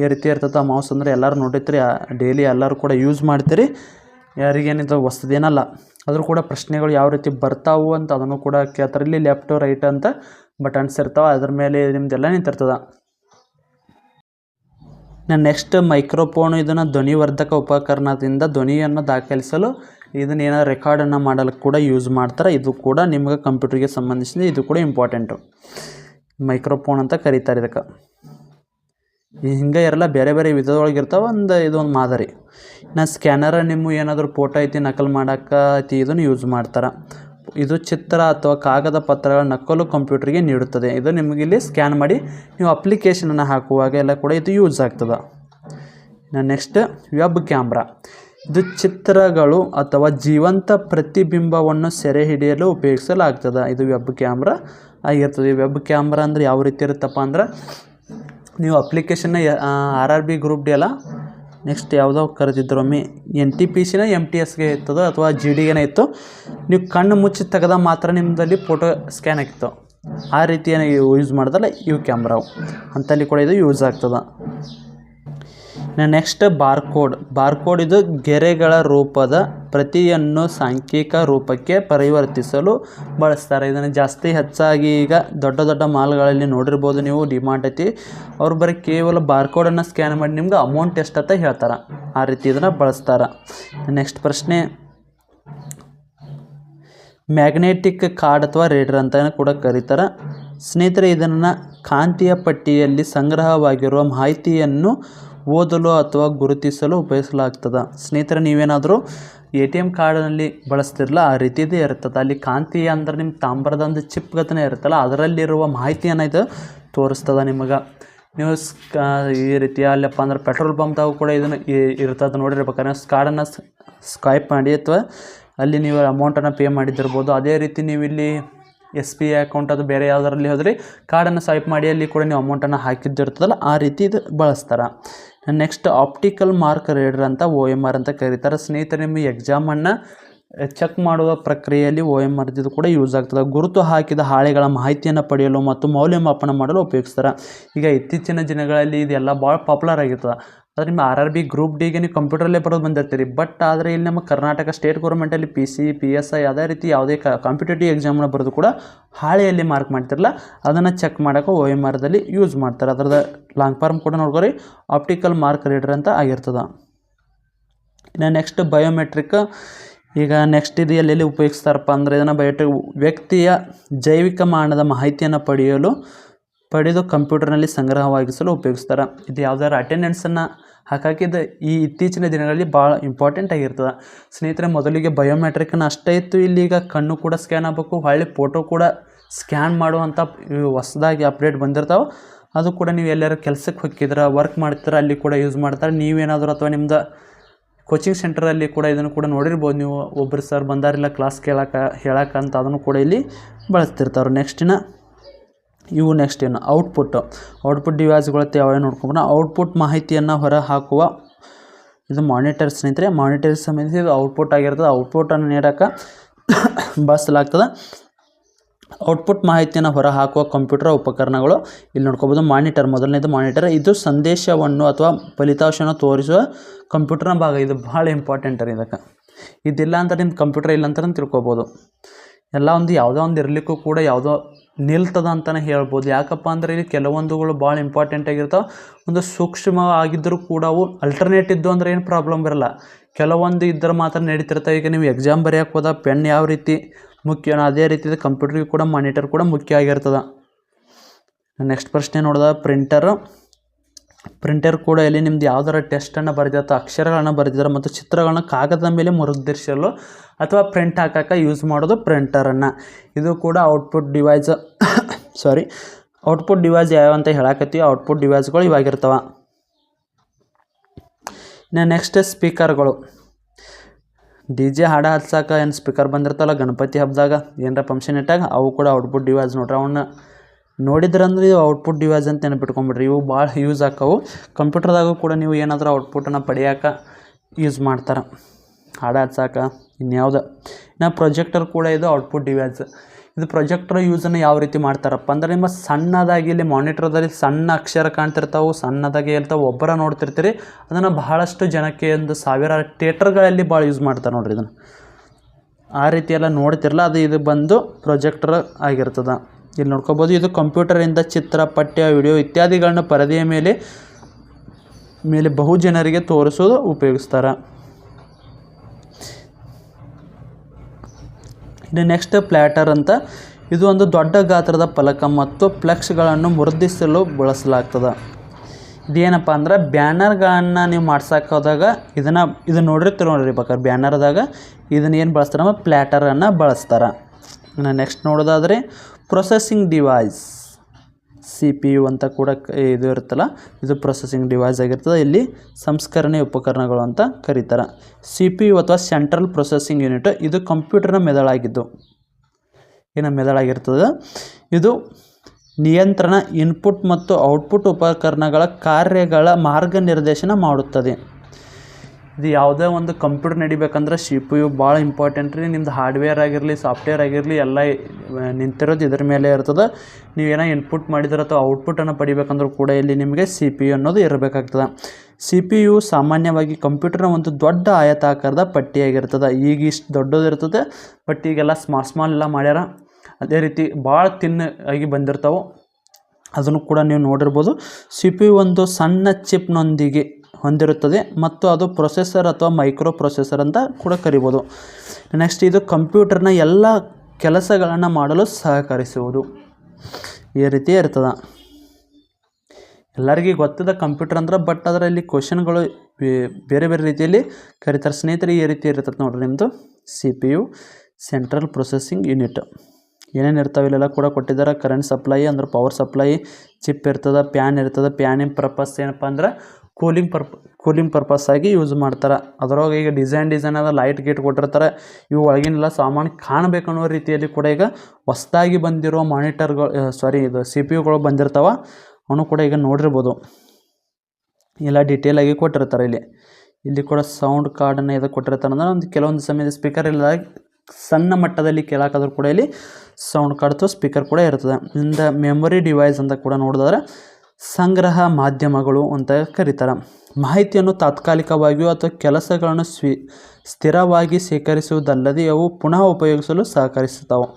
ಈ ರೀತಿ ಇರ್ತದೆ ಮೌಸ್ ಅಂದರೆ ಎಲ್ಲರೂ ನೋಡಿರ್ತೀರಿ ಡೈಲಿ ಎಲ್ಲರೂ ಕೂಡ ಯೂಸ್ ಮಾಡ್ತೀರಿ. ಯಾರಿಗೇನಿದು ಹೊಸದೇನಲ್ಲ ಆದರೂ ಕೂಡ ಪ್ರಶ್ನೆಗಳು ಯಾವ ರೀತಿ ಬರ್ತಾವು ಅಂತ ಅದನ್ನು ಕೂಡ ಕೇಳ್ತಾರೆ ಇಲ್ಲಿ ಲೆಫ್ಟು, ರೈಟ್ ಅಂತ ಬಟನ್ಸ್ ಇರ್ತಾವೆ, ಅದ್ರ ಮೇಲೆ ನಿಮ್ದೆಲ್ಲ ನಿಂತಿರ್ತದೆ. ನಾನು ನೆಕ್ಸ್ಟ್ ಮೈಕ್ರೋಫೋನು ಇದನ್ನು ಧ್ವನಿವರ್ಧಕ ಉಪಕರಣದಿಂದ ಧ್ವನಿಯನ್ನು ದಾಖಲಿಸಲು ಇದನ್ನ ಏನೋ ರೆಕಾರ್ಡನ್ನು ಮಾಡಲು ಕೂಡ ಯೂಸ್ ಮಾಡ್ತಾರೆ. ಇದು ಕೂಡ ನಿಮ್ಗೆ ಕಂಪ್ಯೂಟರ್ಗೆ ಸಂಬಂಧಿಸಿದ ಇದು ಕೂಡ ಇಂಪಾರ್ಟೆಂಟು ಮೈಕ್ರೋಫೋನ್ ಅಂತ ಕರೀತಾರೆ ಇದಕ್ಕೆ. ಹಿಂಗೆ ಇರಲ್ಲ ಬೇರೆ ಬೇರೆ ವಿಧದೊಳಗೆ ಇರ್ತಾವೆ. ಒಂದು ಇದೊಂದು ಮಾದರಿ. ನಾ ಸ್ಕ್ಯಾನರ ನಿಮ್ಮ ಏನಾದರೂ ಫೋಟೋ ಐತಿ ನಕಲು ಮಾಡಕ್ಕ ಐತಿ ಇದನ್ನು ಯೂಸ್ ಮಾಡ್ತಾರೆ. ಇದು ಚಿತ್ರ ಅಥವಾ ಕಾಗದ ಪತ್ರಗಳ ನಕಲು ಕಂಪ್ಯೂಟ್ರಿಗೆ ನೀಡುತ್ತದೆ. ಇದು ನಿಮಗೆ ಇಲ್ಲಿ ಸ್ಕ್ಯಾನ್ ಮಾಡಿ ನೀವು ಅಪ್ಲಿಕೇಶನನ್ನು ಹಾಕುವಾಗ ಎಲ್ಲ ಕೂಡ ಇದು ಯೂಸ್ ಆಗ್ತದೆ. ನೆಕ್ಸ್ಟ್ ವೆಬ್ ಕ್ಯಾಮ್ರಾ ಇದು ಚಿತ್ರಗಳು ಅಥವಾ ಜೀವಂತ ಪ್ರತಿಬಿಂಬವನ್ನು ಸೆರೆ ಹಿಡಿಯಲು ಉಪಯೋಗಿಸಲಾಗ್ತದೆ. ಇದು ವೆಬ್ ಕ್ಯಾಮ್ರಾ ಆಗಿರ್ತದೆ. ವೆಬ್ ಕ್ಯಾಮ್ರಾ ಅಂದರೆ ಯಾವ ರೀತಿ ಇರುತ್ತಪ್ಪ ಅಂದ್ರೆ ನೀವು ಅಪ್ಲಿಕೇಶನ್ನ R R B group D ಅಲ್ಲ ನೆಕ್ಸ್ಟ್ ಯಾವುದೋ ಕರೆದಿದ್ರು ಒಮ್ಮೆ ಎನ್ ಟಿ ಪಿ ಸಿನ ಎಂ ಟಿ ಎಸ್ಗೆ ಇರ್ತದೆ ಅಥವಾ ಜಿ ಡಿಗೆನೇ ಇತ್ತು, ನೀವು ಕಣ್ಣು ಮುಚ್ಚಿ ತೆಗೆದ ಮಾತ್ರ ನಿಮ್ಮದಲ್ಲಿ ಫೋಟೋ ಸ್ಕ್ಯಾನ್ ಆಗ್ತಾವೆ ಆ ರೀತಿಯನ್ನು ಯೂಸ್ ಮಾಡಿದಲ್ಲ ಇವು ಕ್ಯಾಮ್ರಾವು ಅಂತಲ್ಲಿ ಕೂಡ ಇದು ಯೂಸ್ ಆಗ್ತದೆ. ನೆಕ್ಸ್ಟ್ ಬಾರ್ಕೋಡ್ ಬಾರ್ಕೋಡ್ ಇದು ಗೆರೆಗಳ ರೂಪದ ಪ್ರತಿಯನ್ನು ಸಾಂಖ್ಯಿಕ ರೂಪಕ್ಕೆ ಪರಿವರ್ತಿಸಲು ಬಳಸ್ತಾರೆ. ಇದನ್ನು ಜಾಸ್ತಿ ಹೆಚ್ಚಾಗಿ ಈಗ ದೊಡ್ಡ ದೊಡ್ಡ ಮಾಲ್ಗಳಲ್ಲಿ ನೋಡಿರ್ಬೋದು ನೀವು ಡಿಮಾರ್ಟ್ ಐತಿ. ಅವ್ರು ಬರೀ ಕೇವಲ ಬಾರ್ಕೋಡನ್ನು ಸ್ಕ್ಯಾನ್ ಮಾಡಿ ನಿಮ್ಗೆ ಅಮೌಂಟ್ ಎಷ್ಟು ಅಂತ ಹೇಳ್ತಾರೆ. ಆ ರೀತಿ ಇದನ್ನು ಬಳಸ್ತಾರೆ. ನೆಕ್ಸ್ಟ್ ಪ್ರಶ್ನೆ. ಮ್ಯಾಗ್ನೆಟಿಕ್ ಕಾರ್ಡ್ ಅಥವಾ ರೇಡರ್ ಅಂತ ಕೂಡ ಕರೀತಾರೆ. ಸ್ನೇಹಿತರೆ, ಇದನ್ನು ಕಾಂತೀಯ ಪಟ್ಟಿಯಲ್ಲಿ ಸಂಗ್ರಹವಾಗಿರುವ ಮಾಹಿತಿಯನ್ನು ಓದಲು ಅಥವಾ ಗುರುತಿಸಲು ಉಪಯೋಗಿಸಲಾಗ್ತದ. ಸ್ನೇಹಿತರೆ, ನೀವೇನಾದರೂ ಎ ಟಿ ಎಂ ಕಾರ್ಡ್ನಲ್ಲಿ ಬಳಸ್ತಿರಲ್ಲ ಆ ರೀತಿಯದೇ ಇರ್ತದೆ ಅಲ್ಲಿ ಕಾಂತಿ ಅಂದ್ರೆ ನಿಮ್ಮ ತಾಮ್ರದ ಒಂದು ಚಿಪ್ ಗತನೇ ಇರುತ್ತಲ್ಲ, ಅದರಲ್ಲಿರುವ ಮಾಹಿತಿಯನ್ನು ಇದು ತೋರಿಸ್ತದೆ ನಿಮಗೆ. ನೀವು ಈ ರೀತಿ ಅಲ್ಲಪ್ಪ ಅಂದ್ರೆ ಪೆಟ್ರೋಲ್ ಪಂಪ್ದಾಗ ಕೂಡ ಇದನ್ನು ಇರ್ತದೆ ನೋಡಿರ್ಬೇಕಾದ್ರೆ ಕಾರ್ಡನ್ನು ಸ್ಕೈಪ್ ಮಾಡಿ ಅಥವಾ ಅಲ್ಲಿ ನೀವು ಅಮೌಂಟನ್ನು ಪೇ ಮಾಡಿದ್ದಿರ್ಬೋದು. ಅದೇ ರೀತಿ ನೀವು ಇಲ್ಲಿ ಎಸ್ ಬಿ ಐ ಅಕೌಂಟ್ ಅದು ಬೇರೆ ಯಾವುದರಲ್ಲಿ ಹೋದರೆ ಕಾರ್ಡನ್ನು ಸ್ವೈಪ್ ಮಾಡಿ ಅಲ್ಲಿ ಕೂಡ ನೀವು ಅಮೌಂಟನ್ನು ಹಾಕಿದ್ದಿರ್ತದಲ್ಲ, ಆ ರೀತಿ ಇದು ಬಳಸ್ತಾರೆ. ನೆಕ್ಸ್ಟ್ ಆಪ್ಟಿಕಲ್ ಮಾರ್ಕ್ ರೀಡರ್ ಅಂತ ಓ ಎಂ ಆರ್ ಅಂತ ಕರೀತಾರೆ. ಸ್ನೇಹಿತರೆ ನಿಮ್ಮ ಎಕ್ಸಾಮನ್ನು ಚೆಕ್ ಮಾಡುವ ಪ್ರಕ್ರಿಯೆಯಲ್ಲಿ ಓ ಎಂ ಆರ್ ಇದು ಕೂಡ ಯೂಸ್ ಆಗ್ತದೆ. ಗುರುತು ಹಾಕಿದ ಹಾಳೆಗಳ ಮಾಹಿತಿಯನ್ನು ಪಡೆಯಲು ಮತ್ತು ಮೌಲ್ಯಮಾಪನ ಮಾಡಲು ಉಪಯೋಗಿಸ್ತಾರೆ. ಈಗ ಇತ್ತೀಚಿನ ದಿನಗಳಲ್ಲಿ ಇದೆಲ್ಲ ಭಾಳ ಪಾಪ್ಯುಲರ್ ಆಗಿರ್ತದೆ. ಆದರೆ ನಿಮ್ಮ ಆರ್ ಆರ್ ಬಿ ಗ್ರೂಪ್ ಡಿಗೆ ನೀವು ಕಂಪ್ಯೂಟರಲ್ಲೇ ಬರೋದು ಬಂದಿರ್ತೀರಿ. ಬಟ್ ಆದರೆ ಇಲ್ಲಿ ನಮ್ಮ Karnataka state ಗೌರ್ಮೆಂಟಲ್ಲಿ P C P S I ಯಾವುದೇ ರೀತಿ ಯಾವುದೇ ಕಾಂಪಿಟೇಟಿವ್ ಎಕ್ಸಾಮ್ನ ಬರೆದು ಕೂಡ ಹಾಳೆಯಲ್ಲಿ ಮಾರ್ಕ್ ಮಾಡ್ತಿರಲ್ಲ. ಅದನ್ನು ಚೆಕ್ ಮಾಡೋಕೆ ಓ ಎಂ ಆರ್ದಲ್ಲಿ ಯೂಸ್ ಮಾಡ್ತಾರೆ. ಅದರದ ಲಾಂಗ್ ಫಾರ್ಮ್ ಕೂಡ ನೋಡ್ಕೊರಿ ಆಪ್ಟಿಕಲ್ ಮಾರ್ಕ್ ರೀಡರ್ ಅಂತ ಆಗಿರ್ತದೆ. ಇನ್ನು ನೆಕ್ಸ್ಟ್ ಬಯೋಮೆಟ್ರಿಕ್ ಈಗ ನೆಕ್ಸ್ಟ್ ಇದು ಎಲ್ಲೆಲ್ಲಿ ಉಪಯೋಗಿಸ್ತಾರಪ್ಪ ಅಂದರೆ ಇದನ್ನು ಬಯೋಟ್ರಿಕ್ ವ್ಯಕ್ತಿಯ ಜೈವಿಕ ಮಾನದ ಮಾಹಿತಿಯನ್ನು ಪಡೆಯಲು ಪಡೆದು ಕಂಪ್ಯೂಟರ್ನಲ್ಲಿ ಸಂಗ್ರಹವಾಗಿಸಲು ಉಪಯೋಗಿಸ್ತಾರೆ. ಇದು ಯಾವ್ದಾರು ಅಟೆಂಡೆನ್ಸನ್ನು ಹಾಕಾಕಿದ್ದು ಈ ಇತ್ತೀಚಿನ ದಿನಗಳಲ್ಲಿ ಭಾಳ ಇಂಪಾರ್ಟೆಂಟ್ ಆಗಿರ್ತದೆ. ಸ್ನೇಹಿತರೆ, ಮೊದಲಿಗೆ ಬಯೋಮೆಟ್ರಿಕ್ನ ಅಷ್ಟೇ ಇತ್ತು. ಇಲ್ಲಿ ಈಗ ಕಣ್ಣು ಕೂಡ ಸ್ಕ್ಯಾನ್ ಆಗಬೇಕು, ಹೊಳ್ಳಿ ಫೋಟೋ ಕೂಡ ಸ್ಕ್ಯಾನ್ ಮಾಡುವಂಥ ಹೊಸದಾಗಿ ಅಪ್ಡೇಟ್ ಬಂದಿರ್ತಾವೆ. ಅದು ಕೂಡ ನೀವು ಎಲ್ಲಾರು ಕೆಲಸಕ್ಕೆ ಹೊಕ್ಕಿದ್ರೆ ವರ್ಕ್ ಮಾಡ್ತೀರ ಅಲ್ಲಿ ಕೂಡ ಯೂಸ್ ಮಾಡ್ತಾರೆ. ನೀವೇನಾದರೂ ಅಥವಾ ನಿಮ್ದು ಕೋಚಿಂಗ್ ಸೆಂಟರಲ್ಲಿ ಕೂಡ ಇದನ್ನು ಕೂಡ ನೋಡಿರ್ಬೋದು ನೀವು. ಒಬ್ಬರು ಸರ್ ಬಂದಾರಿಲ್ಲ ಕ್ಲಾಸ್ ಕೇಳಕ್ಕೆ ಹೇಳಕ್ಕೆ ಅಂತ ಅದನ್ನು ಕೂಡ ಇಲ್ಲಿ ಬಳಸ್ತಿರ್ತಾರೆ ನೆಕ್ಸ್ಟಿನ ಇವು ನೆಕ್ಸ್ಟ್ ಏನು? ಔಟ್ಪುಟ್ ಔಟ್ಪುಟ್ ಡಿವೈಸ್ಗಳತ್ತ ಯಾವ್ಯಾವ ನೋಡ್ಕೊಬೋದು ಔಟ್ಪುಟ್ ಮಾಹಿತಿಯನ್ನು ಹೊರ ಹಾಕುವ ಇದು ಮಾನಿಟರ್ ಸ್ನೇಹಿತರೆ. ಮಾನಿಟರ್ ಸಂಬಂಧಿಸಿ ಇದು ಔಟ್ಪುಟ್ ಆಗಿರ್ತದೆ. ಔಟ್ಪುಟನ್ನು ನೀಡೋಕೆ ಬಳಸಲಾಗ್ತದೆ. ಔಟ್ಪುಟ್ ಮಾಹಿತಿಯನ್ನು ಹೊರ ಹಾಕುವ ಕಂಪ್ಯೂಟರ್ ಉಪಕರಣಗಳು ಇಲ್ಲಿ ನೋಡ್ಕೋಬೋದು. ಮಾನಿಟರ್ ಮೊದಲನೇದು ಮಾನಿಟರ್ ಇದು ಸಂದೇಶವನ್ನು ಅಥವಾ ಫಲಿತಾಂಶವನ್ನು ತೋರಿಸುವ ಕಂಪ್ಯೂಟರ್ನ ಭಾಗ. ಇದು ಭಾಳ ಇಂಪಾರ್ಟೆಂಟ್ ರೀ ಇದಕ್ಕೆ. ಇದಿಲ್ಲ ಅಂತ ನಿಮ್ಮ ಕಂಪ್ಯೂಟರ್ ಇಲ್ಲ ಅಂತ ತಿಳ್ಕೊಬೋದು. ಎಲ್ಲ ಒಂದು ಯಾವುದೋ ಒಂದು ಇರಲಿಕ್ಕೂ ಕೂಡ ಯಾವುದೋ ನಿಲ್ತದ ಅಂತಲೇ ಹೇಳ್ಬೋದು. ಯಾಕಪ್ಪ ಅಂದರೆ ಇಲ್ಲಿ ಕೆಲವೊಂದುಗಳು ಭಾಳ ಇಂಪಾರ್ಟೆಂಟ್ ಆಗಿರ್ತಾವೆ. ಒಂದು ಸೂಕ್ಷ್ಮ ಆಗಿದ್ದರೂ ಕೂಡ ಅವು ಅಲ್ಟರ್ನೇಟ್ ಇದ್ದು ಅಂದರೆ ಏನು ಪ್ರಾಬ್ಲಮ್ ಬರಲ್ಲ ಕೆಲವೊಂದು ಇದ್ದರೆ ಮಾತ್ರ ನಡೀತಿರ್ತಾವೆ. ಈಗ ನೀವು ಎಕ್ಸಾಮ್ ಬರೆಯೋಕೆ ಹೋದ ಪೆನ್ ಯಾವ ರೀತಿ ಮುಖ್ಯನೋ ಅದೇ ರೀತಿ ಕಂಪ್ಯೂಟರ್ಗೆ ಕೂಡ ಮಾನಿಟರ್ ಕೂಡ ಮುಖ್ಯ ಆಗಿರ್ತದೆ. ನೆಕ್ಸ್ಟ್ ಪ್ರಶ್ನೆ ನೋಡಿದ ಪ್ರಿಂಟರ್ ಪ್ರಿಂಟರ್ ಕೂಡ ಇಲ್ಲಿ ನಿಮ್ದು ಯಾವ್ದಾರ ಟೆಸ್ಟನ್ನು ಬರೆದಿರ್ತ ಅಕ್ಷರಗಳನ್ನು ಬರೆದಿದ್ದಾರೆ ಮತ್ತು ಚಿತ್ರಗಳನ್ನ ಕಾಗದದ ಮೇಲೆ ಮುದ್ರಿಸಲು ಅಥವಾ ಪ್ರಿಂಟ್ ಹಾಕಕ್ಕೆ ಯೂಸ್ ಮಾಡೋದು ಪ್ರಿಂಟರನ್ನು ಇದು ಕೂಡ output device sorry output device ಯಾವ ಅಂತ ಹೇಳಾಕತ್ತೀವಿ. ಔಟ್ಪುಟ್ ಡಿವೈಸ್ಗಳು ಇವಾಗಿರ್ತವೆ. ಇನ್ನು ನೆಕ್ಸ್ಟ್ ಸ್ಪೀಕರ್ಗಳು ಡಿ ಜೆ ಹಾಡ ಹಚ್ಚಾಕ ಏನು ಸ್ಪೀಕರ್ ಬಂದಿರ್ತಲ್ಲ ಗಣಪತಿ ಹಬ್ಬದಾಗ ಏನರ ಫಂಕ್ಷನ್ ಇಟ್ಟಾಗ ಅವು ಕೂಡ ಔಟ್ಪುಟ್ ಡಿವೈಸ್ ನೋಡ್ರಿ. ಅವನ್ನ ನೋಡಿದ್ರಂದ್ರೆ ಇದು ಔಟ್ಪುಟ್ ಡಿವೈಸ್ ಅಂತ ನೆನಪಿಟ್ಕೊಂಬಿಡ್ರಿ. ಇವು ಭಾಳ ಯೂಸ್ ಆಕ್ಕವು. ಕಂಪ್ಯೂಟರ್ದಾಗೂ ಕೂಡ ನೀವು ಏನಾದರೂ ಔಟ್ಪುಟನ್ನು ಪಡೆಯೋಕೆ ಯೂಸ್ ಮಾಡ್ತಾರೆ. ಹಾಡ ಹಚ್ಚಾಕ ಇನ್ಯಾವುದು ಇನ್ನು ಪ್ರೊಜೆಕ್ಟರ್ ಕೂಡ ಇದು ಔಟ್ಪುಟ್ ಡಿವೈಸ್ ಇದು ಪ್ರೊಜೆಕ್ಟರ್ ಯೂಸನ್ನು ಯಾವ ರೀತಿ ಮಾಡ್ತಾರಪ್ಪ ಅಂದರೆ ನಿಮ್ಮ ಸಣ್ಣದಾಗಿ ಇಲ್ಲಿ ಮಾನಿಟ್ರದಲ್ಲಿ ಸಣ್ಣ ಅಕ್ಷರ ಕಾಣ್ತಿರ್ತಾವೆ, ಸಣ್ಣದಾಗಿ ಇರ್ತಾವೆ ಒಬ್ಬರ ನೋಡ್ತಿರ್ತೀರಿ, ಅದನ್ನು ಬಹಳಷ್ಟು ಜನಕ್ಕೆ ಒಂದು ಸಾವಿರ ಥಿಯೇಟರ್ಗಳಲ್ಲಿ ಭಾಳ ಯೂಸ್ ಮಾಡ್ತಾರೆ ನೋಡ್ರಿ ಇದನ್ನು. ಆ ರೀತಿ ಎಲ್ಲ ನೋಡ್ತಿರಲ್ಲ ಅದು ಇದು ಬಂದು ಪ್ರೊಜೆಕ್ಟರ್ ಆಗಿರ್ತದೆ. ಇಲ್ಲಿ ನೋಡ್ಕೋಬೋದು, ಇದು ಕಂಪ್ಯೂಟರಿಂದ ಚಿತ್ರ, ಪಠ್ಯ ವಿಡಿಯೋ ಇತ್ಯಾದಿಗಳನ್ನ ಪರದೆಯ ಮೇಲೆ ಮೇಲೆ ಬಹು ಜನರಿಗೆ ತೋರಿಸೋದು ಉಪಯೋಗಿಸ್ತಾರೆ. ಇನ್ನು ನೆಕ್ಸ್ಟ್ ಪ್ಲ್ಯಾಟರ್ ಅಂತ. ಇದು ಒಂದು ದೊಡ್ಡ ಗಾತ್ರದ ಫಲಕ ಮತ್ತು ಫ್ಲೆಕ್ಸ್ಗಳನ್ನು ಮುದ್ರಿಸಲು ಬಳಸಲಾಗ್ತದೆ. ಇದೇನಪ್ಪ ಅಂದ್ರೆ ಬ್ಯಾನರ್ಗಳನ್ನು ನೀವು ಮಾಡ್ಸಕ್ಕೆ ಹೋದಾಗ ಇದನ್ನು, ಇದು ನೋಡಿರ್ತೀರ ನೋಡ್ರಿ ಬೇಕಾದ್ರೆ ಬ್ಯಾನರ್ದಾಗ ಇದನ್ನ ಏನು ಬಳಸ್ತಾರೆ ಪ್ಲ್ಯಾಟರನ್ನು ಬಳಸ್ತಾರೆ. ಇನ್ನು ನೆಕ್ಸ್ಟ್ ನೋಡೋದಾದರೆ processing device C P U ಅಂತ ಕೂಡ ಇದು ಇರುತ್ತಲ್ಲ, ಇದು ಪ್ರೊಸೆಸಿಂಗ್ ಡಿವೈಸ್ ಆಗಿರ್ತದೆ. ಇಲ್ಲಿ ಸಂಸ್ಕರಣೆ ಉಪಕರಣಗಳು ಅಂತ ಕರೀತಾರೆ. ಸಿ ಪಿ ಯು ಅಥವಾ ಸೆಂಟ್ರಲ್ ಪ್ರೊಸೆಸಿಂಗ್ ಯೂನಿಟ್ ಇದು ಕಂಪ್ಯೂಟರ್ನ ಮೆದಳಾಗಿದ್ದು ಏನು ಮೆದಳಾಗಿರ್ತದೆ ಇದು ನಿಯಂತ್ರಣ ಇನ್ಪುಟ್ ಮತ್ತು ಔಟ್ಪುಟ್ ಉಪಕರಣಗಳ ಕಾರ್ಯಗಳ ಮಾರ್ಗನಿರ್ದೇಶನ ಮಾಡುತ್ತದೆ. ಇದು ಯಾವುದೇ ಒಂದು ಕಂಪ್ಯೂಟರ್ ನಡಿಬೇಕಂದ್ರೆ ಸಿ ಪಿ ಯು ಭಾಳ ಇಂಪಾರ್ಟೆಂಟ್ ರೀ. ನಿಮ್ದು ಹಾರ್ಡ್ವೇರ್ ಆಗಿರಲಿ ಸಾಫ್ಟ್ವೇರ್ ಆಗಿರಲಿ, ಎಲ್ಲ ನಿಂತಿರೋದು ಇದ್ರ ಮೇಲೆ ಇರ್ತದೆ. ನೀವೇನೋ ಇನ್ಪುಟ್ ಮಾಡಿದ್ರೆ ಅಥವಾ ಔಟ್ಪುಟನ್ನು ಪಡಿಬೇಕಂದ್ರೂ ಕೂಡ ಇಲ್ಲಿ ನಿಮಗೆ ಸಿ ಪಿ ಯು ಅನ್ನೋದು ಇರಬೇಕಾಗ್ತದೆ. ಸಿ ಪಿ ಯು ಸಾಮಾನ್ಯವಾಗಿ ಕಂಪ್ಯೂಟರ್ನ ಒಂದು ದೊಡ್ಡ ಆಯತಾಕಾರದ ಪಟ್ಟಿಯಾಗಿರ್ತದೆ. ಈಗ ಇಷ್ಟು ದೊಡ್ಡದಿರ್ತದೆ ಬಟ್ ಈಗೆಲ್ಲ ಸ್ಮಾಲ್ ಸ್ಮಾಲ್ ಎಲ್ಲ ಮಾಡ್ಯಾರ. ಅದೇ ರೀತಿ ಭಾಳ ತಿನ್ ಆಗಿ ಬಂದಿರ್ತಾವೆ. ಅದನ್ನು ಕೂಡ ನೀವು ನೋಡಿರ್ಬೋದು. ಸಿ ಪಿ ಯು ಒಂದು ಸಣ್ಣ ಚಿಪ್ನೊಂದಿಗೆ ಹೊಂದಿರುತ್ತದೆ ಮತ್ತು ಅದು ಪ್ರೊಸೆಸರ್ ಅಥವಾ ಮೈಕ್ರೋ ಪ್ರೊಸೆಸರ್ ಅಂತ ಕೂಡ ಕರಿಬೋದು. ನೆಕ್ಸ್ಟ್ ಇದು ಕಂಪ್ಯೂಟರ್ನ ಎಲ್ಲ ಕೆಲಸಗಳನ್ನು ಮಾಡಲು ಸಹಕರಿಸುವುದು. ಈ ರೀತಿ ಇರ್ತದೆ. ಎಲ್ಲರಿಗೂ ಗೊತ್ತಿದೆ ಕಂಪ್ಯೂಟರ್ ಅಂದ್ರೆ, ಬಟ್ ಅದರಲ್ಲಿ ಕ್ವಶನ್ಗಳು ಬೇರೆ ಬೇರೆ ರೀತಿಯಲ್ಲಿ ಕರೀತಾರೆ. ಸ್ನೇಹಿತರೆ, ಈ ರೀತಿ ಇರ್ತದೆ ನೋಡ್ರಿ ನಿಮ್ಮದು C P U, central processing unit. ಏನೇನು ಇರ್ತಾವೆ ಇಲ್ಲೆಲ್ಲ ಕೂಡ ಕೊಟ್ಟಿದ್ದಾರೆ. ಕರೆಂಟ್ ಸಪ್ಲೈ ಅಂದ್ರೆ, ಪವರ್ ಸಪ್ಲೈ, ಚಿಪ್ ಇರ್ತದೆ, ಪ್ಯಾನ್ ಇರ್ತದೆ. ಪ್ಯಾನಿನ ಪರ್ಪಸ್ ಏನಪ್ಪ ಅಂದ್ರೆ ಕೂಲಿಂಗ್ ಪರ್ಪ್ ಕೂಲಿಂಗ್ ಪರ್ಪಸ್ ಆಗಿ ಯೂಸ್ ಮಾಡ್ತಾರೆ. ಅದರೊಳಗೆ ಈಗ ಡಿಸೈನ್ ಡಿಸೈನ್ ಅದ ಲೈಟ್ ಗೇಟ್ ಕೊಟ್ಟಿರ್ತಾರೆ. ಇವು ಒಳಗಿನೆಲ್ಲ ಸಾಮಾನು ಕಾಣಬೇಕು ಅನ್ನೋ ರೀತಿಯಲ್ಲಿ ಕೂಡ ಈಗ ಹೊಸದಾಗಿ ಬಂದಿರೋ ಮಾನಿಟರ್ಗಳು ಸಾರಿ ಇದು ಸಿ ಪಿ ಯುಗಳು ಬಂದಿರ್ತಾವೆ. ಅವನು ಕೂಡ ಈಗ ನೋಡಿರ್ಬೋದು. ಎಲ್ಲ ಆಗಿ ಕೊಟ್ಟಿರ್ತಾರೆ ಇಲ್ಲಿ. ಇಲ್ಲಿ ಕೂಡ ಸೌಂಡ್ ಕಾರ್ಡನ್ನು ಇದು ಕೊಟ್ಟಿರ್ತಾರೆ ಅಂದ್ರೆ ಒಂದು ಕೆಲವೊಂದು ಸಮಯದ ಸ್ಪೀಕರ್ ಇಲ್ಲ ಸಣ್ಣ ಮಟ್ಟದಲ್ಲಿ ಕೇಳೋಕ್ಕಾದ್ರೂ ಕೂಡ ಇಲ್ಲಿ ಸೌಂಡ್ ಕಾರ್ಡ್ತು ಸ್ಪೀಕರ್ ಕೂಡ ಇರ್ತದೆ. ಇಂದ ಮೆಮೊರಿ ಡಿವೈಸ್ ಅಂತ ಕೂಡ ನೋಡಿದ್ರೆ ಸಂಗ್ರಹ ಮಾಧ್ಯಮಗಳು ಅಂತ ಕರೀತಾರೆ. ಮಾಹಿತಿಯನ್ನು ತಾತ್ಕಾಲಿಕವಾಗಿಯೂ ಅಥವಾ ಕೆಲಸಗಳನ್ನು ಸ್ವೀ, ಸ್ಥಿರವಾಗಿ ಸ್ವೀಕರಿಸುವುದಲ್ಲದೆ ಅವು ಪುನಃ ಉಪಯೋಗಿಸಲು ಸಹಕರಿಸುತ್ತವೆ.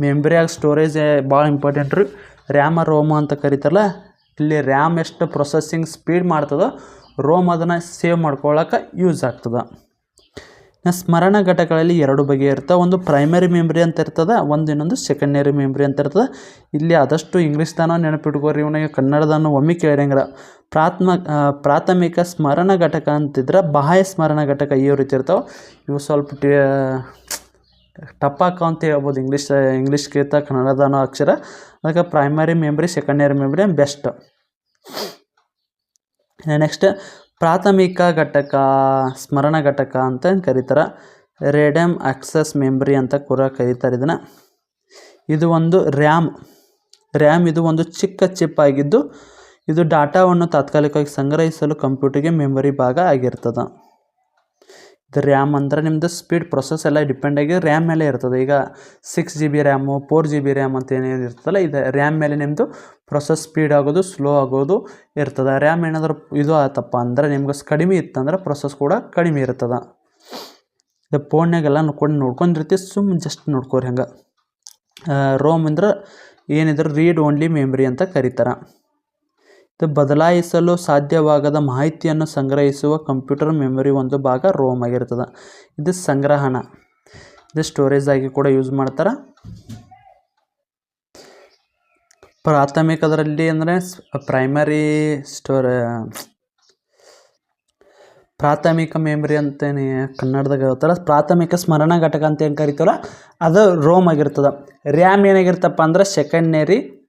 ಮೆಮ್ರಿಯಾಗ ಸ್ಟೋರೇಜ್ ಭಾಳ ಇಂಪಾರ್ಟೆಂಟ್ ರೀ. ರ್ಯಾಮ, ರೋಮ ಅಂತ ಕರೀತಾರಲ್ಲ, ಇಲ್ಲಿ ರ್ಯಾಮ್ ಎಷ್ಟು ಪ್ರೊಸೆಸಿಂಗ್ ಸ್ಪೀಡ್ ಮಾಡ್ತದೋ ರೋಮ್ ಅದನ್ನು ಸೇವ್ ಮಾಡ್ಕೊಳ್ಳೋಕೆ ಯೂಸ್ ಆಗ್ತದೆ. ಸ್ಮರಣ ಘಟಕಗಳಲ್ಲಿ ಎರಡು ಬಗೆ ಇರ್ತವೆ ಒಂದು ಪ್ರೈಮರಿ ಮೆಮ್ರಿ ಅಂತ ಇರ್ತದೆ, ಒಂದು ಇನ್ನೊಂದು ಸೆಕೆಂಡರಿ ಮೆಮ್ರಿ ಅಂತ ಇರ್ತದೆ. ಇಲ್ಲಿ ಆದಷ್ಟು ಇಂಗ್ಲೀಷ್ ತಾನ ನೆನಪಿಟ್ಕೋರಿ ಇವನಿಗೆ ಕನ್ನಡದನ್ನು ಒಮ್ಮೆ ಕೇಳಿರಂಗಿಲ್ಲ. ಪ್ರಾಥಮ ಪ್ರಾಥಮಿಕ ಸ್ಮರಣ ಘಟಕ ಅಂತಿದ್ರೆ ಬಾಹ್ಯ ಸ್ಮರಣ ಘಟಕ ಈ ರೀತಿ ಇರ್ತಾವೆ. ಇವು ಸ್ವಲ್ಪ ಟಿ ಟಪ್ಪಾಕ ಅಂತ ಹೇಳ್ಬೋದು. ಇಂಗ್ಲೀಷ್ ಇಂಗ್ಲೀಷ್ಗಿಂತ ಕನ್ನಡದ ಅನ್ನೋ ಅಕ್ಷರ. ಅದಕ್ಕೆ primary memory secondary memory best next ಪ್ರಾಥಮಿಕ ಘಟಕ, ಸ್ಮರಣ ಘಟಕ ಅಂತ ಕರೀತಾರೆ? ರೇಡಮ್ ಆಕ್ಸಸ್ ಮೆಮ್ರಿ ಅಂತ ಕೂಡ ಕರೀತಾರೆ ಇದನ್ನು. ಇದು ಒಂದು ರ್ಯಾಮ್. ರ್ಯಾಮ್ ಇದು ಒಂದು ಚಿಕ್ಕ ಚಿಪ್ ಆಗಿದ್ದು, ಇದು ಡಾಟಾವನ್ನು ತಾತ್ಕಾಲಿಕವಾಗಿ ಸಂಗ್ರಹಿಸಲು ಕಂಪ್ಯೂಟರ್ಗೆ ಮೆಮೊರಿ ಭಾಗ ಆಗಿರ್ತದೆ. ಇದು ರ್ಯಾಮ್ ಅಂದ್ರೆ ನಿಮ್ಮದು ಸ್ಪೀಡ್ ಪ್ರೊಸೆಸ್ ಎಲ್ಲ ಡಿಪೆಂಡ್ ಆಗಿ ರ್ಯಾಮ್ ಮೇಲೆ ಇರ್ತದೆ. ಈಗ six G B RAM four G B RAM ಅಂತ ಏನೇನು ಇರ್ತದಲ್ಲ, ಇದು ರ್ಯಾಮ್ ಮೇಲೆ ನಿಮ್ಮದು ಪ್ರೊಸೆಸ್ ಸ್ಪೀಡ್ ಆಗೋದು ಸ್ಲೋ ಆಗೋದು ಇರ್ತದೆ. ರ್ಯಾಮ್ ಏನಾದರೂ ಇದು ಆತಪ್ಪ ಅಂದ್ರೆ ನಿಮ್ಗೆ ಕಡಿಮೆ ಇತ್ತಂದ್ರೆ ಪ್ರೊಸೆಸ್ ಕೂಡ ಕಡಿಮೆ ಇರ್ತದೆ. ಇದು ಫೋನ್ಯಾಗೆಲ್ಲ ನೋಡ್ಕೊಂಡು ನೋಡ್ಕೊಂಡಿರ್ತೀವಿ ಸುಮ್ ಜಸ್ಟ್ ನೋಡ್ಕೋರಿ ಹಂಗೆ. ರೋಮ್ ಅಂದ್ರೆ ಏನಿದ್ರೆ ರೀಡ್ ಓನ್ಲಿ ಮೆಮ್ರಿ ಅಂತ ಕರೀತಾರೆ. ಬದಲಾಯಿಸಲು ಸಾಧ್ಯವಾಗದ ಮಾಹಿತಿಯನ್ನು ಸಂಗ್ರಹಿಸುವ ಕಂಪ್ಯೂಟರ್ ಮೆಮೊರಿ ಒಂದು ಭಾಗ ರೋಮ್ ಆಗಿರ್ತದೆ. ಇದು ಸಂಗ್ರಹಣ. ಇದು ಸ್ಟೋರೇಜ್ ಆಗಿ ಕೂಡ ಯೂಸ್ ಮಾಡ್ತಾರೆ. ಪ್ರಾಥಮಿಕದರಲ್ಲಿ ಅಂದರೆ ಪ್ರೈಮರಿ ಸ್ಟೋರ ಪ್ರಾಥಮಿಕ ಮೆಮೊರಿ ಅಂತೇನೆ ಕನ್ನಡದಾಗ ಹೇಳ್ತಾರೆ. ಪ್ರಾಥಮಿಕ ಸ್ಮರಣ ಘಟಕ ಅಂತ ಏನು ಕರಿತಾರ? ಅದು ರೋಮ್ ಆಗಿರ್ತದೆ. ರ್ಯಾಮ್ ಏನಾಗಿರ್ತಪ್ಪ ಅಂದ್ರೆ ಸೆಕೆಂಡ್ನೇರಿ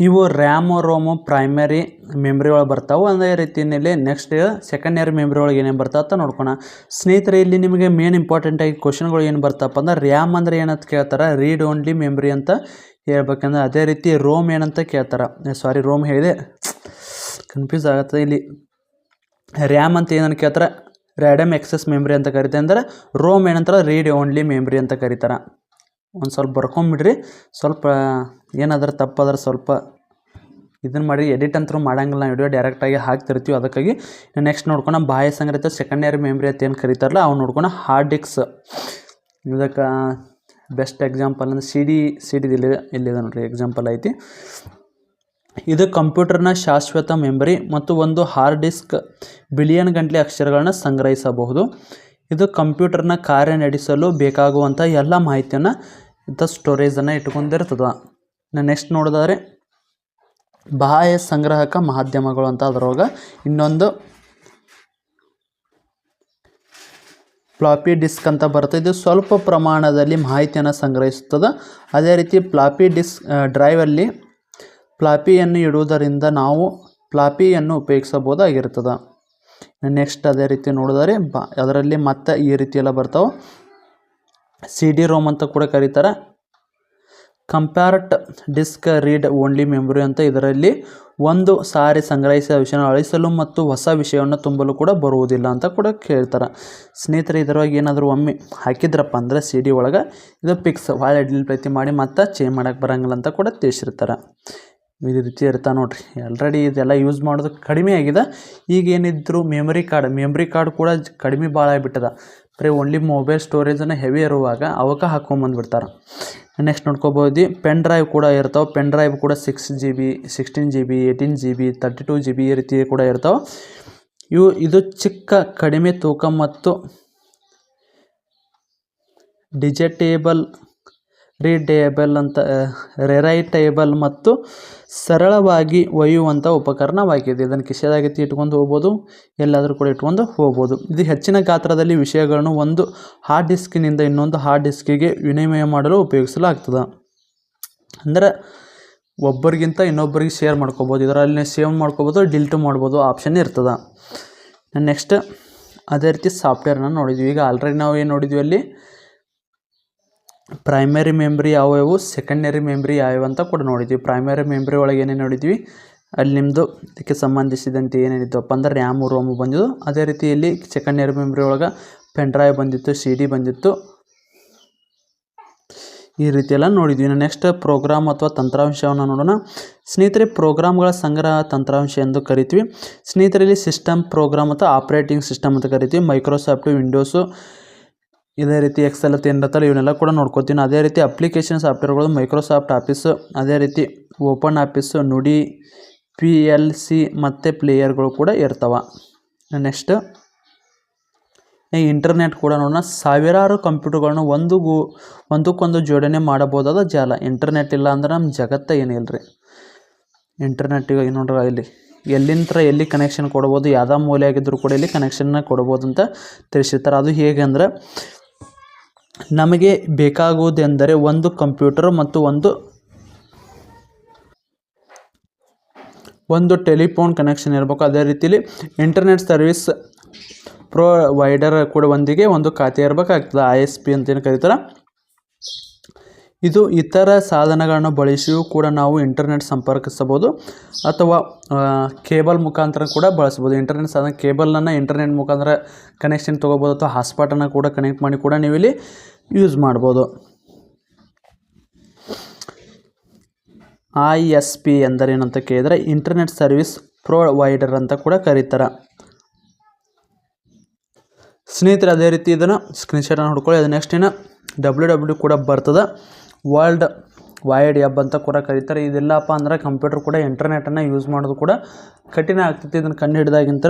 ಇವು ರ್ಯಾಮು, ರೋಮು ಪ್ರೈಮರಿ ಮೆಮ್ರಿ ಒಳಗೆ ಬರ್ತಾವೆ. ಅದೇ ರೀತಿಯಲ್ಲಿ ನೆಕ್ಸ್ಟ್ ಸೆಕೆಂಡ್ ಇಯರ್ ಮೆಮ್ರಿ ಒಳಗೆ ಏನೇನು ಬರ್ತಾವೆ ಅಂತ ನೋಡ್ಕೊಣ. ಸ್ನೇಹಿತರೆ, ಇಲ್ಲಿ ನಿಮಗೆ ಮೇನ್ ಇಂಪಾರ್ಟೆಂಟ್ ಆಗಿ ಕ್ವಶನ್ಗಳು ಏನು ಬರ್ತಪ್ಪ ಅಂದ್ರೆ ರ್ಯಾಮ್ ಅಂದ್ರೆ ಏನಂತ ಕೇಳ್ತಾರೆ? ರೀಡ್ ಓನ್ಲಿ ಮೆಮ್ರಿ ಅಂತ ಹೇಳ್ಬೇಕಂದ್ರೆ ಅದೇ ರೀತಿ ರೋಮ್ ಏನಂತ ಕೇಳ್ತಾರೆ. ಸಾರಿ ರೋಮ್ ಹೇಳಿದೆ. ಕನ್ಫ್ಯೂಸ್ ಆಗುತ್ತೆ ಇಲ್ಲಿ. ರ್ಯಾಮ್ ಅಂತ ಏನಂತ ಕೇಳ್ತಾರೆ? ರ್ಯಾಡಮ್ ಎಕ್ಸಸ್ ಮೆಮ್ರಿ ಅಂತ ಕರಿತಾರೆ ಅಂದ್ರೆ ರೋಮ್ ಏನಂತಾರೆ? ರೀಡ್ ಓನ್ಲಿ ಮೆಮ್ರಿ ಅಂತ ಕರೀತಾರೆ. ಒಂದು ಸ್ವಲ್ಪ ಬರ್ಕೊಂಬಿಡ್ರಿ. ಸ್ವಲ್ಪ ಏನಾದರೂ ತಪ್ಪಾದ್ರೆ ಸ್ವಲ್ಪ ಇದನ್ನು ಮಾಡಿ ಎಡಿಟ್ ಅಂತರೂ ಮಾಡಂಗಿಲ್ಲ. ವಿಡಿಯೋ ಡೈರೆಕ್ಟಾಗಿ ಹಾಕ್ತಿರ್ತೀವಿ. ಅದಕ್ಕಾಗಿ ನೆಕ್ಸ್ಟ್ ನೋಡ್ಕೊಂಡು ಬಾಯ ಸಂಗ್ರಹಿತ ಇಯರ್ ಮೆಮ್ರಿ ಅಂತ ಏನು ಕರೀತಾರಲ್ಲ, ಅವ್ನು ನೋಡ್ಕೊಂಡು ಹಾರ್ಡ್ ಡಿಕ್ಸ್ ಇದಕ್ಕೆ ಬೆಸ್ಟ್ ಎಕ್ಸಾಂಪಲ್ ಅಂದರೆ ಸಿ ಡಿ ಸಿ ಡಿ ಇಲ್ಲಿ ಇಲ್ಲಿದೆ ನೋಡ್ರಿ ಎಕ್ಸಾಂಪಲ್ ಐತಿ. ಇದು ಕಂಪ್ಯೂಟರ್ನ ಶಾಶ್ವತ ಮೆಮರಿ ಮತ್ತು ಒಂದು ಹಾರ್ಡ್ ಡಿಸ್ಕ್ ಬಿಲಿಯನ್ ಗಂಟಲೆ ಅಕ್ಷರಗಳನ್ನು ಸಂಗ್ರಹಿಸಬಹುದು. ಇದು ಕಂಪ್ಯೂಟರ್ನ ಕಾರ್ಯ ನಡೆಸಲು ಬೇಕಾಗುವಂಥ ಎಲ್ಲ ಮಾಹಿತಿಯನ್ನು ಇಂಥ ಸ್ಟೋರೇಜನ್ನು ಇಟ್ಕೊಂಡಿರ್ತದೆ. ನೆಕ್ಸ್ಟ್ ನೋಡಿದರೆ ಬಾಹ್ಯ ಸಂಗ್ರಹಕ ಮಾಧ್ಯಮಗಳು ಅಂತ ಅದರೊಳಗೆ ಇನ್ನೊಂದು ಫ್ಲಾಪಿ ಡಿಸ್ಕ್ ಅಂತ ಬರುತ್ತೆ ಇದು ಸ್ವಲ್ಪ ಪ್ರಮಾಣದಲ್ಲಿ ಮಾಹಿತಿಯನ್ನು ಸಂಗ್ರಹಿಸುತ್ತದೆ ಅದೇ ರೀತಿ ಫ್ಲಾಪಿ ಡಿಸ್ಕ್ ಡ್ರೈವಲ್ಲಿ ಫ್ಲಾಪಿಯನ್ನು ಇಡುವುದರಿಂದ ನಾವು ಫ್ಲಾಪಿಯನ್ನು ಉಪಯೋಗಿಸಬಹುದಾಗಿರ್ತದೆ. ನೆಕ್ಸ್ಟ್ ಅದೇ ರೀತಿ ನೋಡಿದರೆ ಬ, ಅದರಲ್ಲಿ ಮತ್ತೆ ಈ ರೀತಿ ಎಲ್ಲ ಬರ್ತಾವೆ. ಸಿ ಡಿ ರೋಮ್ ಅಂತ ಕೂಡ ಕರೀತಾರೆ. Compact disc read only memory ಅಂತ ಇದರಲ್ಲಿ ಒಂದು ಸಾರಿ ಸಂಗ್ರಹಿಸಿದ ವಿಷಯವನ್ನು ಅಳಿಸಲು ಮತ್ತು ಹೊಸ ವಿಷಯವನ್ನು ತುಂಬಲು ಕೂಡ ಬರುವುದಿಲ್ಲ ಅಂತ ಕೂಡ ಕೇಳ್ತಾರೆ. ಸ್ನೇಹಿತರೆ, ಇದರೊಳಗೆ ಏನಾದರೂ ಒಮ್ಮೆ ಹಾಕಿದ್ರಪ್ಪ ಅಂದರೆ ಸಿ ಡಿ ಒಳಗೆ ಇದು ಪಿಕ್ಸ್ ಭಾಳ ಪ್ರತಿ ಮಾಡಿ ಮತ್ತೆ ಚೇಂಜ್ ಮಾಡೋಕ್ಕೆ ಬರಂಗಿಲ್ಲ ಅಂತ ಕೂಡ ತಿಳಿಸಿರ್ತಾರೆ. ಈ ರೀತಿ ಇರ್ತಾ ನೋಡ್ರಿ. ಆಲ್ರೆಡಿ ಇದೆಲ್ಲ ಯೂಸ್ ಮಾಡೋದು ಕಡಿಮೆ ಆಗಿದೆ. ಈಗ ಏನಿದ್ರು ಮೆಮೊರಿ ಕಾರ್ಡ್ ಮೆಮೊರಿ ಕಾರ್ಡ್ ಕೂಡ ಕಡಿಮೆ ಭಾಳ ಆಗಿಬಿಟ್ಟದ. ಬರೀ ಓನ್ಲಿ ಮೊಬೈಲ್ ಸ್ಟೋರೇಜನ್ನು ಹೆವಿ ಇರುವಾಗ ಅವಕ್ಕೆ ಹಾಕ್ಕೊಂಬಂದ್ಬಿಡ್ತಾರೆ ನೆಕ್ಸ್ಟ್ ನೋಡ್ಕೋಬೋದು ಪೆನ್ ಡ್ರೈವ್ ಕೂಡ ಇರ್ತಾವೆ. ಪೆನ್ ಡ್ರೈವ್ ಕೂಡ six G B sixteen G B eighteen G B thirty two G B ಈ ರೀತಿ ಕೂಡ ಇರ್ತಾವೆ. ಇವು, ಇದು ಚಿಕ್ಕ, ಕಡಿಮೆ ತೂಕ ಮತ್ತು ಡಿಜಿಟೇಬಲ್ ರೀಡೇಬಲ್ ಅಂತ ರೆರೈಟೇಬಲ್ ಮತ್ತು ಸರಳವಾಗಿ ಒಯ್ಯುವಂಥ ಉಪಕರಣವಾಗಿದೆ. ಇದನ್ನು ಕಿಸೆದಾಗಿತ್ತು ಇಟ್ಕೊಂಡು ಹೋಗ್ಬೋದು, ಎಲ್ಲಾದರೂ ಕೂಡ ಇಟ್ಕೊಂಡು ಹೋಗ್ಬೋದು. ಇದು ಹೆಚ್ಚಿನ ಗಾತ್ರದಲ್ಲಿ ವಿಷಯಗಳನ್ನು ಒಂದು ಹಾರ್ಡ್ ಡಿಸ್ಕಿನಿಂದ ಇನ್ನೊಂದು ಹಾರ್ಡ್ ಡಿಸ್ಕಿಗೆ ವಿನಿಮಯ ಮಾಡಲು ಉಪಯೋಗಿಸಲಾಗ್ತದೆ. ಅಂದರೆ ಒಬ್ಬರಿಗಿಂತ ಇನ್ನೊಬ್ಬರಿಗೆ ಶೇರ್ ಮಾಡ್ಕೋಬೋದು ಇದರಲ್ಲಿ ಸೇವ್ ಮಾಡ್ಕೋಬೋದು ಡಿಲ್ಟು ಮಾಡ್ಬೋದು ಆಪ್ಷನ್ ಇರ್ತದೆ. ನೆಕ್ಸ್ಟ್, ಅದೇ ರೀತಿ ಸಾಫ್ಟ್ವೇರ್ನ ನೋಡಿದ್ವಿ. ಈಗ ಆಲ್ರೆಡಿ ನಾವು ಏನು ನೋಡಿದ್ವಿ ಅಲ್ಲಿ? ಪ್ರೈಮರಿ ಮೆಮ್ರಿ ಯಾವ್ಯಾವು ಸೆಕೆಂಡರಿ ಮೆಮ್ರಿ ಯಾವ್ಯಾವ ಅಂತ ಕೂಡ ನೋಡಿದ್ವಿ. ಪ್ರೈಮರಿ ಮೆಮ್ರಿ ಒಳಗೆ ಏನೇನು ನೋಡಿದ್ವಿ? ಅಲ್ಲಿ ನಿಮ್ಮದು ಇದಕ್ಕೆ ಸಂಬಂಧಿಸಿದಂತೆ ಏನೇನಿದ್ದವಪ್ಪ ಅಂದ್ರೆ ರ್ಯಾಮು, ರೋಮು ಬಂದಿದ್ದು. ಅದೇ ರೀತಿ ಇಲ್ಲಿ ಸೆಕೆಂಡರಿ ಮೆಮ್ರಿ ಒಳಗೆ ಪೆನ್ ಡ್ರೈವ್ ಬಂದಿತ್ತು ಸಿ ಡಿ ಬಂದಿತ್ತು. ಈ ರೀತಿಯೆಲ್ಲ ನೋಡಿದ್ವಿ. ಇನ್ನು ನೆಕ್ಸ್ಟ್ ಪ್ರೋಗ್ರಾಮ್ ಅಥವಾ ತಂತ್ರಾಂಶವನ್ನು ನೋಡೋಣ. ಸ್ನೇಹಿತರೆ ಪ್ರೋಗ್ರಾಮ್ಗಳ ಸಂಗ್ರಹ ತಂತ್ರಾಂಶ ಎಂದು ಕರಿತೀವಿ. ಸ್ನೇಹಿತರಲ್ಲಿ ಸಿಸ್ಟಮ್ ಪ್ರೋಗ್ರಾಮ್ ಅಥವಾ ಆಪ್ರೇಟಿಂಗ್ ಸಿಸ್ಟಮ್ ಅಂತ ಕರಿತೀವಿ. ಮೈಕ್ರೋಸಾಫ್ಟ್ ವಿಂಡೋಸು ಇದೇ ರೀತಿ ಎಕ್ಸೆಲ್ ಅಂತ ಇವನ್ನೆಲ್ಲ ಕೂಡ ನೋಡ್ಕೋತೀನಿ. ಅದೇ ರೀತಿ ಅಪ್ಲಿಕೇಶನ್ ಸಾಫ್ಟ್ವೇರ್ಗಳು ಮೈಕ್ರೋಸಾಫ್ಟ್ ಆಫೀಸ್ ಅದೇ ರೀತಿ open office Nudi P L C ಮತ್ತು ಪ್ಲೇಯರ್ಗಳು ಕೂಡ ಇರ್ತವೆ. ನೆಕ್ಸ್ಟ್ ಈ ಇಂಟರ್ನೆಟ್ ಕೂಡ ನೋಡೋಣ. ಸಾವಿರಾರು ಕಂಪ್ಯೂಟರ್ಗಳನ್ನ ಒಂದು ಗು, ಒಂದಕ್ಕೊಂದು ಜೋಡಣೆ ಮಾಡಬಹುದಾದ ಜಾಲ. ಇಂಟರ್ನೆಟ್ ಇಲ್ಲ ಅಂದ್ರೆ ನಮ್ಮ ಜಗತ್ತ ಏನಿಲ್ಲ ರೀ ಇಂಟರ್ನೆಟ್ ಈಗ ನೋಡ್ರಿ ಇಲ್ಲಿ, ಎಲ್ಲಿಂತ್ರ ಎಲ್ಲಿ ಕನೆಕ್ಷನ್ ಕೊಡ್ಬೋದು, ಯಾವುದೇ ಮೂಲೆ ಆಗಿದ್ದರೂ ಕೂಡ ಇಲ್ಲಿ ಕನೆಕ್ಷನ್ನ ಕೊಡ್ಬೋದು ಅಂತ ತಿಳಿಸಿರ್ತಾರೆ. ಅದು ಹೇಗೆ ಅಂದ್ರೆ ನಮಗೆ ಬೇಕಾಗುವುದೆಂದರೆ ಒಂದು ಕಂಪ್ಯೂಟರ್ ಮತ್ತು ಒಂದು ಒಂದು ಟೆಲಿಫೋನ್ ಕನೆಕ್ಷನ್ ಇರಬೇಕು. ಅದೇ ರೀತಿಲಿ ಇಂಟರ್ನೆಟ್ ಸರ್ವಿಸ್ ಪ್ರೊವೈಡರ್ ಕೂಡ ಒಂದಿಗೆ ಒಂದು ಖಾತೆ ಇರಬೇಕಾಗ್ತದೆ. ಐ ಎಸ್ ಪಿ ಅಂತೇನು ಕರೀತಾರೆ. ಇದು ಇತರ ಸಾಧನಗಳನ್ನು ಬಳಸಿಯೂ ಕೂಡ ನಾವು ಇಂಟರ್ನೆಟ್ ಸಂಪರ್ಕಿಸಬಹುದು ಅಥವಾ ಕೇಬಲ್ ಮುಖಾಂತರ ಕೂಡ ಬಳಸ್ಬೋದು ಇಂಟರ್ನೆಟ್ ಸಾಧನ ಕೇಬಲನ್ನು ಇಂಟರ್ನೆಟ್ ಮುಖಾಂತರ ಕನೆಕ್ಷನ್ ತೊಗೋಬೋದು ಅಥವಾ ಹಾಸ್ಪಾಟನ್ನು ಕೂಡ ಕನೆಕ್ಟ್ ಮಾಡಿ ಕೂಡ ನೀವು ಇಲ್ಲಿ ಯೂಸ್ ಮಾಡ್ಬೋದು ಐ ಎಸ್ ಪಿ ಎಂದರೇನಂತ ಕೇಳಿದರೆ ಇಂಟರ್ನೆಟ್ ಸರ್ವಿಸ್ ಪ್ರೊವೈಡರ್ ಅಂತ ಕೂಡ ಕರೀತಾರೆ. ಸ್ನೇಹಿತರೆ, ಅದೇ ರೀತಿ ಇದನ್ನು ಸ್ಕ್ರೀನ್ಶಾಟನ್ನು ಹುಡ್ಕೊಳ್ಳಿ. ಅದು ನೆಕ್ಸ್ಟ್ ಏನು ಡಬ್ಲ್ಯೂ ಡಬ್ಲ್ಯೂ ಕೂಡ ಬರ್ತದೆ. ವರ್ಲ್ಡ್ ವೈಡ್ ಎಬ್ ಅಂತ ಕೂಡ ಕರೀತಾರೆ. ಇದೆಲ್ಲಪ್ಪ ಅಂದ್ರೆ ಕಂಪ್ಯೂಟರ್ ಕೂಡ ಇಂಟರ್ನೆಟನ್ನು ಯೂಸ್ ಮಾಡೋದು ಕೂಡ ಕಠಿಣ ಆಗ್ತೈತಿ. ಇದನ್ನು ಕಂಡು ಹಿಡಿದಾಗಿಂತ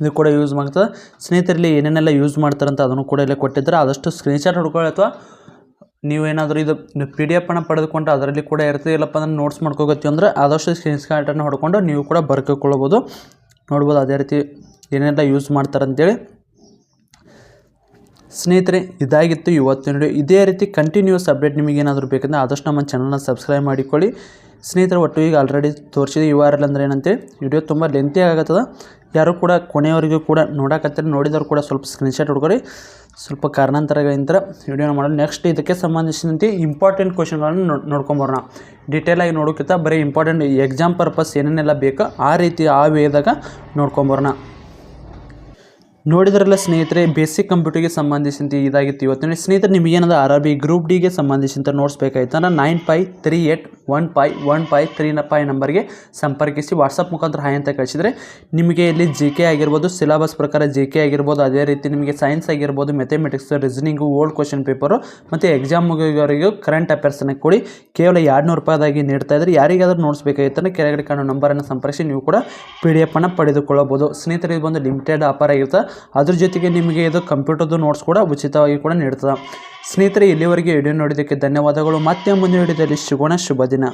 ಇದು ಕೂಡ ಯೂಸ್ ಮಾಡ್ತದೆ. ಸ್ನೇಹಿತರಲ್ಲಿ ಏನೇನೆಲ್ಲ ಯೂಸ್ ಮಾಡ್ತಾರಂತ ಅದನ್ನು ಕೂಡ ಇಲ್ಲೇ ಕೊಟ್ಟಿದ್ದಾರೆ. ಆದಷ್ಟು ಸ್ಕ್ರೀನ್ಶಾಟ್ ಹುಡ್ಕೊಳ್ಳಿ ಅಥವಾ ನೀವೇನಾದರೂ ಇದು ಪಿ ಡಿ ಎಫನ್ನು ಪಡೆದುಕೊಂಡು ಅದರಲ್ಲಿ ಕೂಡ ಇರ್ತದೆ ಇಲ್ಲಪ್ಪ ಅಂದ್ರೆ ನೋಟ್ಸ್ ಮಾಡ್ಕೋಗತ್ತೀವಿ ಅಂದರೆ ಆದಷ್ಟು ಸ್ಕ್ರೀನ್ಶಾಟನ್ನು ಹೊಡ್ಕೊಂಡು ನೀವು ಕೂಡ ಬರ್ಕೊಳ್ಬೋದು. ನೋಡ್ಬೋದು ಅದೇ ರೀತಿ ಏನೆಲ್ಲ ಯೂಸ್ ಮಾಡ್ತಾರೆ ಅಂತೇಳಿ ಸ್ನೇಹಿತರೆ, ಇದಾಗಿತ್ತು ಇವತ್ತಿನ ಇದೇ ರೀತಿ ಕಂಟಿನ್ಯೂಸ್ ಅಪ್ಡೇಟ್ ನಿಮಗೇನಾದರೂ ಬೇಕಂದ್ರೆ ಆದಷ್ಟು ನಮ್ಮ ಚಾನಲ್ನ ಸಬ್ಸ್ಕ್ರೈಬ್ ಮಾಡಿಕೊಳ್ಳಿ. ಸ್ನೇಹಿತರೆ, ಒಟ್ಟು ಈಗ ಆಲ್ರೆಡಿ ತೋರಿಸಿದ ಯು ಆರ್ ಎಲ್ ಅಂದ್ರೆ ಏನಂತೆ ವಿಡಿಯೋ ತುಂಬ ಲೆಂತಿ ಆಗತ್ತದ. ಯಾರು ಕೂಡ ಕೊನೆಯವರೆಗೂ ಕೂಡ ನೋಡಕತ್ತಾರೆ, ನೋಡಿದವರು ಕೂಡ ಸ್ವಲ್ಪ ಸ್ಕ್ರೀನ್ಶಾಟ್ ಹುಡ್ಕೊರಿ ಸ್ವಲ್ಪ ಕಾರಣಾಂತರಗಳಿಂದ ವಿಡಿಯೋನ ಮಾಡೋಣ. ನೆಕ್ಸ್ಟ್ ಇದಕ್ಕೆ ಸಂಬಂಧಿಸಿದಂತೆ ಇಂಪಾರ್ಟೆಂಟ್ ಕ್ವಶನ್ಗಳನ್ನು ನೋ ನೋಡ್ಕೊಂಬರೋಣ ಡೀಟೇಲಾಗಿ ನೋಡೋಕ್ಕಿಂತ ಬರೀ ಇಂಪಾರ್ಟೆಂಟ್ ಎಕ್ಸಾಮ್ ಪರ್ಪಸ್ ಏನೇನೆಲ್ಲ ಬೇಕೋ ಆ ರೀತಿ ಆ ವೇದಾಗ ನೋಡ್ಕೊಂಬರೋಣ ನೋಡಿದ್ರಲ್ಲ ಸ್ನೇಹಿತರೆ ಬೇಸಿಕ್ ಕಂಪ್ಯೂಟರ್ಗೆ ಸಂಬಂಧಿಸಿದಂತೆ ಇದಾಗಿತ್ತು ಇವತ್ತಿನ ಸ್ನೇಹಿತರೆ ಆರ್ ಆರ್ ಬಿ ಗ್ರೂಪ್ ಡಿಗೆ ಸಂಬಂಧಿಸಿದಂತೆ ನೋಟ್ಸ್ ಬೇಕಾಯ್ತು ಅಂದ್ರೆ nine five three eight one five one five three five ನಂಬರ್ಗೆ ಸಂಪರ್ಕಿಸಿ ವಾಟ್ಸಪ್ ಮುಖಾಂತರ ಹಾಯ್ ಅಂತ ಕಳಿಸಿದರೆ ನಿಮಗೆ ಇಲ್ಲಿ ಜಿ ಕೆ ಆಗಿರ್ಬೋದು ಸಿಲಬಸ್ ಪ್ರಕಾರ ಜಿ ಕೆ ಆಗಿರ್ಬೋದು, ಅದೇ ರೀತಿ ನಿಮಗೆ ಸೈನ್ಸ್ ಆಗಿರ್ಬೋದು mathematics reasoning old question paper ಮತ್ತು ಎಕ್ಸಾಮ್ ಮುಗಿಯೋರಿಗೂ ಕರೆಂಟ್ ಅಫೇರ್ಸನ್ನು ಕೊಡಿ ಕೇವಲ ಎರಡು ನೂರು ರೂಪಾಯಿದಾಗಿ ನೀಡ್ತಾ ಇದ್ದರೆ ಯಾರಿಗಾದರೂ ನೋಟ್ಸ್ ಕೆಳಗಡೆ ಕಾಣೋ ನಂಬರನ್ನು ಸಂಪರ್ಕಿಸಿ ನೀವು ಕೂಡ ಪಿ ಡಿ ಎಫನ್ನು ಪಡೆದುಕೊಳ್ಳಬಹುದು. ಸ್ನೇಹಿತರೆ, ಇದು ಒಂದು ಲಿಮಿಟೆಡ್ ಆಫರ್ ಆಗಿರುತ್ತೆ. ಅದ್ರ ಜೊತೆಗೆ ನಿಮಗೆ ಇದು ಕಂಪ್ಯೂಟರ್ದು ನೋಟ್ಸ್ ಕೂಡ ಉಚಿತವಾಗಿ ಕೂಡ ನೀಡ್ತದೆ. ಸ್ನೇಹಿತರೆ, ಇಲ್ಲಿವರೆಗೆ ವಿಡಿಯೋ ನೋಡಿದ್ದಕ್ಕೆ ಧನ್ಯವಾದಗಳು. ಮತ್ತೆ ಮುಂದಿನ ವಿಡಿಯೋದಲ್ಲಿ ಸಿಗೋಣ. ಶುಭ ದಿನ.